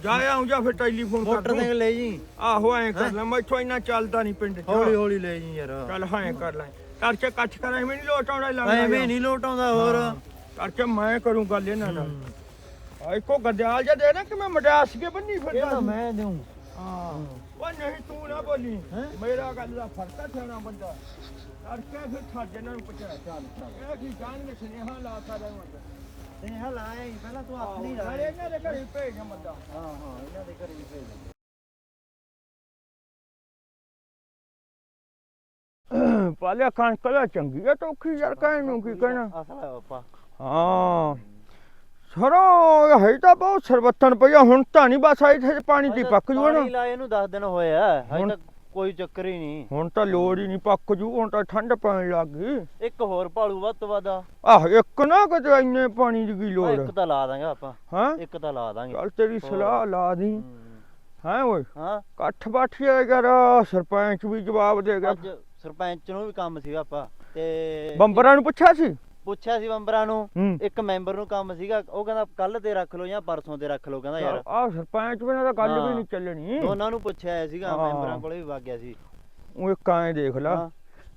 ਜਾਇਆ ਹੂੰ ਜਾਂ ਫਿਰ ਟੈਲੀਫੋਨ ਕਰ ਮੋਟਰ ਤੇ ਦੂੰ ਲੈ ਜੀ। ਆਹੋ ਐ ਕਰ ਹੈਂ? ਲੈ। ਮੈਥੋਂ ਇੰਨਾ ਚੱਲਦਾ ਨਹੀਂ ਪਿੰਡ ਚ। ਹੌਲੀ ਹੌਲੀ ਲੈ ਜੀ ਯਾਰ। ਚੱਲ ਹਾਂ ਕਰ ਲੈ। ਕਰਕੇ ਇਕੱਠ ਕਰਾਂ ਐਵੇਂ ਨਹੀਂ ਲੋਟ ਆਉਣਾ ਲੱਗਦਾ ਐਵੇਂ ਨਹੀਂ ਲੋਟ ਆਉਂਦਾ ਹੋਰ। ਕਰਕੇ ਮੈਂ ਕਰੂੰ ਗੱਲ ਇਹਨਾਂ ਨਾਲ। ਹੂੰ। ਆ ਇੱਕੋ ਗੱਡਿਆਲ ਜਿਹਾ ਦੇ ਨਾ ਕਿ ਮੈਂ ਮਡਾਸ ਕੇ ਬੰਨੀ ਇਹ ਫਿਰਦਾ ਤਾਂ ਸੀ। ਮੈਂ ਦੇਉਂ ਹਾਂ। ਉਹ ਨਹੀਂ ਤੂੰ ਨਾ ਬੋਲੀ। ਹੈਂ? ਮੇਰਾ ਗੱਲ ਦਾ ਫ਼ਰਕ ਆ ਸਿਆਣਾ ਬੰਦਾ। ਕਰਕੇ ਫਿਰ ਸਾਡੇ ਨਾਲ ਪੁੱਛਿਆ। ਚੱਲ ਚੱਲ। ਇਹ ਕੀ ਜਾਣਗੇ ਸੁਨੇਹਾ ਲਾਤਾ ਰਹਿ ਤੇ ਹਲ ਆਇਆ ਹੀ ਪਹਿਲਾਂ ਤੂੰ ਆਹ ਆਪਣੀ ਨਾਲੇ ਇਹਨਾਂ ਦੇ ਘਰੇ ਭੇਜ ਬੰਦਾ ਹਾਂ ਹਾਂ ਇਹਨਾਂ ਦੇ ਘਰੇ ਹੀ ਭੇਜ ਪਾਲਿਆ ਕਣਕ ਦਾ ਚੰਗੀ ਆ ਤਾਂ ਔਖੀ ਯਾਰ ਕਹਿਣ ਨੂੰ ਕੀ ਕਹਿਣਾ? ਅਸਲ ਹੈ ਪਾਪਾ ਹਾਂ। ਸਰੋਂ ਹੈ ਤਾਂ ਬਹੁਤ ਸਰਬੱਤਨ ਪਈਆ ਹੁਣ ਤਾਂ ਨਹੀਂ ਬਸ ਆਈ ਤੇ ਪਾਣੀ ਦੀ ਪੱਕ ਜੂ ਨਾ ਪਾਣੀ ਲਾਏ ਨੂੰ 10 ਦਿਨ ਹੋਏ ਆ ਹਜੇ ਹੁਣ- ਤੱਕ ਕੋਈ ਚੱਕਰ ਹੀ ਨਹੀਂ। ਹੁਣ ਤਾਂ ਲੋੜ ਹੀ ਨਹੀਂ ਪੱਕ ਜੂ ਹੁਣ ਤਾਂ ਠੰਡ ਪੈਣ ਲੱਗ ਗਈ। ਇੱਕ ਹੋਰ ਭਾਲੂ ਵੱਧ ਤੋਂ ਵੱਧ ਆ। ਆਹ ਇੱਕ ਨਾ ਕਿਤੇ ਇੰਨੇ ਪਾਣੀ ਦੀ ਕੀ ਆਹ ਲੋੜ। ਇੱਕ ਤਾਂ ਲਾ ਦਾਂਗੇ ਆਪਾਂ। ਹਾਂ? ਇੱਕ ਤਾਂ ਲਾ ਦਾਂਗੇ। ਚੱਲ ਤੇਰੀ ਸਲਾਹ ਲਾ ਦੀ। ਹੂੰ। ਹੈ ਓਏ? ਹਾਂ। ਕੱਠ ਬਾਠੀਆ ਯਾਰ ਸਰਪੰਚ ਵੀ ਜਵਾਬ ਦੇ ਗਿਆ। ਅੱਜ ਸਰਪੰਚ ਨੂੰ ਵੀ ਕੰਮ ਸੀਗਾ ਆਪਾਂ ਤੇ ਬੰਬਰਾਂ ਨੂੰ ਪੁੱਛਿਆ ਸੀ? ਪੁੱਛਿਆ ਸੀ ਬੰਬਰਾਂ ਨੂੰ ਹੂੰ। ਇੱਕ ਮੈਂਬਰ ਨੂੰ ਕੰਮ ਸੀਗਾ ਉਹ ਕਹਿੰਦਾ ਕੱਲ ਤੇ ਰੱਖ ਲਓ ਜਾਂ ਪਰਸੋਂ ਤੇ ਰੱਖ ਲਓ ਕਹਿੰਦਾ ਯਾਰ। ਆਹ ਸਰਪੰਚ ਬਿਨਾਂ ਤਾਂ ਗੱਲ ਵੀ ਹਾਂ। ਨਹੀਂ ਚੱਲਣੀ। ਦੋਨਾਂ ਨੂੰ ਪੁੱਛਿਆ ਹੋਇਆ ਸੀਗਾ ਹਾਂ। ਮੈਂਬਰਾਂ ਕੋਲੇ ਵੀ ਵਗ ਗਿਆ ਸੀ। ਉਹ ਇੱਕ ਐਂ ਦੇਖ ਲਾ ਹਾਂ।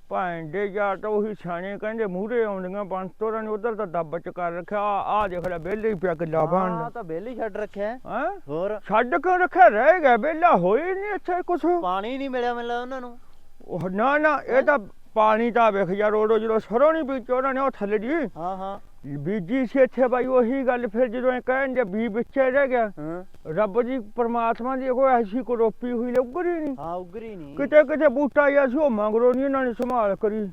ਭਾਂ ਦੇ ਯਾਰ ਤਾਂ ਉਹੀ ਸਿਆਣੇ ਕਹਿੰਦੇ ਮੂਹਰੇ ਆਉਂਦੀਆਂ ਪੰਜ ਤੋਰਾਂ ਨੇ ਉਧਰ ਤਾਂ ਦੱਬ ਚ ਕਰ ਰੱਖਿਆ ਆ ਦੇਖ ਲੈ ਵਿਹਲੇ ਹੀ ਪਿਆ ਕਿੱਲਾ ਹਾਂ ਬਾਣ ਤਾਂ ਬਿੱਲ ਛੱਡ ਰੱਖਿਆ ਹੈ। ਹਾਂ? ਹੋਰ? ਛੱਡ ਕੇ ਰੱਖਿਆ? ਰਹਿ ਗਿਆ ਵਿਹਲਾ ਹੋਈ ਨਹੀਂ ਇੱਥੇ ਕੁਛ। ਪਾਣੀ ਨਹੀਂ ਮਿਲਿਆ ਲੱਗਦਾ ਉਹਨਾਂ ਨੂੰ। ਉਹ ਨਾ ਨਾ ਇਹ ਤਾਂ ਪਾਣੀ ਤਾਂ ਵੇਖ ਯਾਰ ਉਹ ਜਦੋਂ ਸਰੋਂ ਨਹੀਂ ਬੀਜੋ ਉਹਨਾਂ ਨੇ ਉਹ ਥੱਲੇ ਦੀ ਹਾਂ ਹਾਂ। ਬੀਜੀ ਸੀ ਇੱਥੇ ਬਾਈ ਉਹੀ ਗੱਲ ਫਿਰ ਜਦੋਂ ਇਹ ਕਹਿਣਗੇ ਵੀ ਵਿੱਚੇ ਰਹਿ ਗਿਆ ਰੱਬ ਦੀ ਪਰਮਾਤਮਾ ਦੀ ਕੋਈ ਐਸੀ ਕੋ ਰੋਪੀ ਹੋਈ ਲੱਗਰੀ ਨਹੀਂ। ਹਾਂ ਉਗਰੀ ਨਹੀਂ। ਕਿਤੇ ਕਿਤੇ ਬੂਟਾ ਜਾਂ ਸੀ ਉਹ ਮੰਗਰੋ ਨਹੀਂ ਇਹਨਾਂ ਨੇ ਸੰਭਾਲ ਕਰੀ।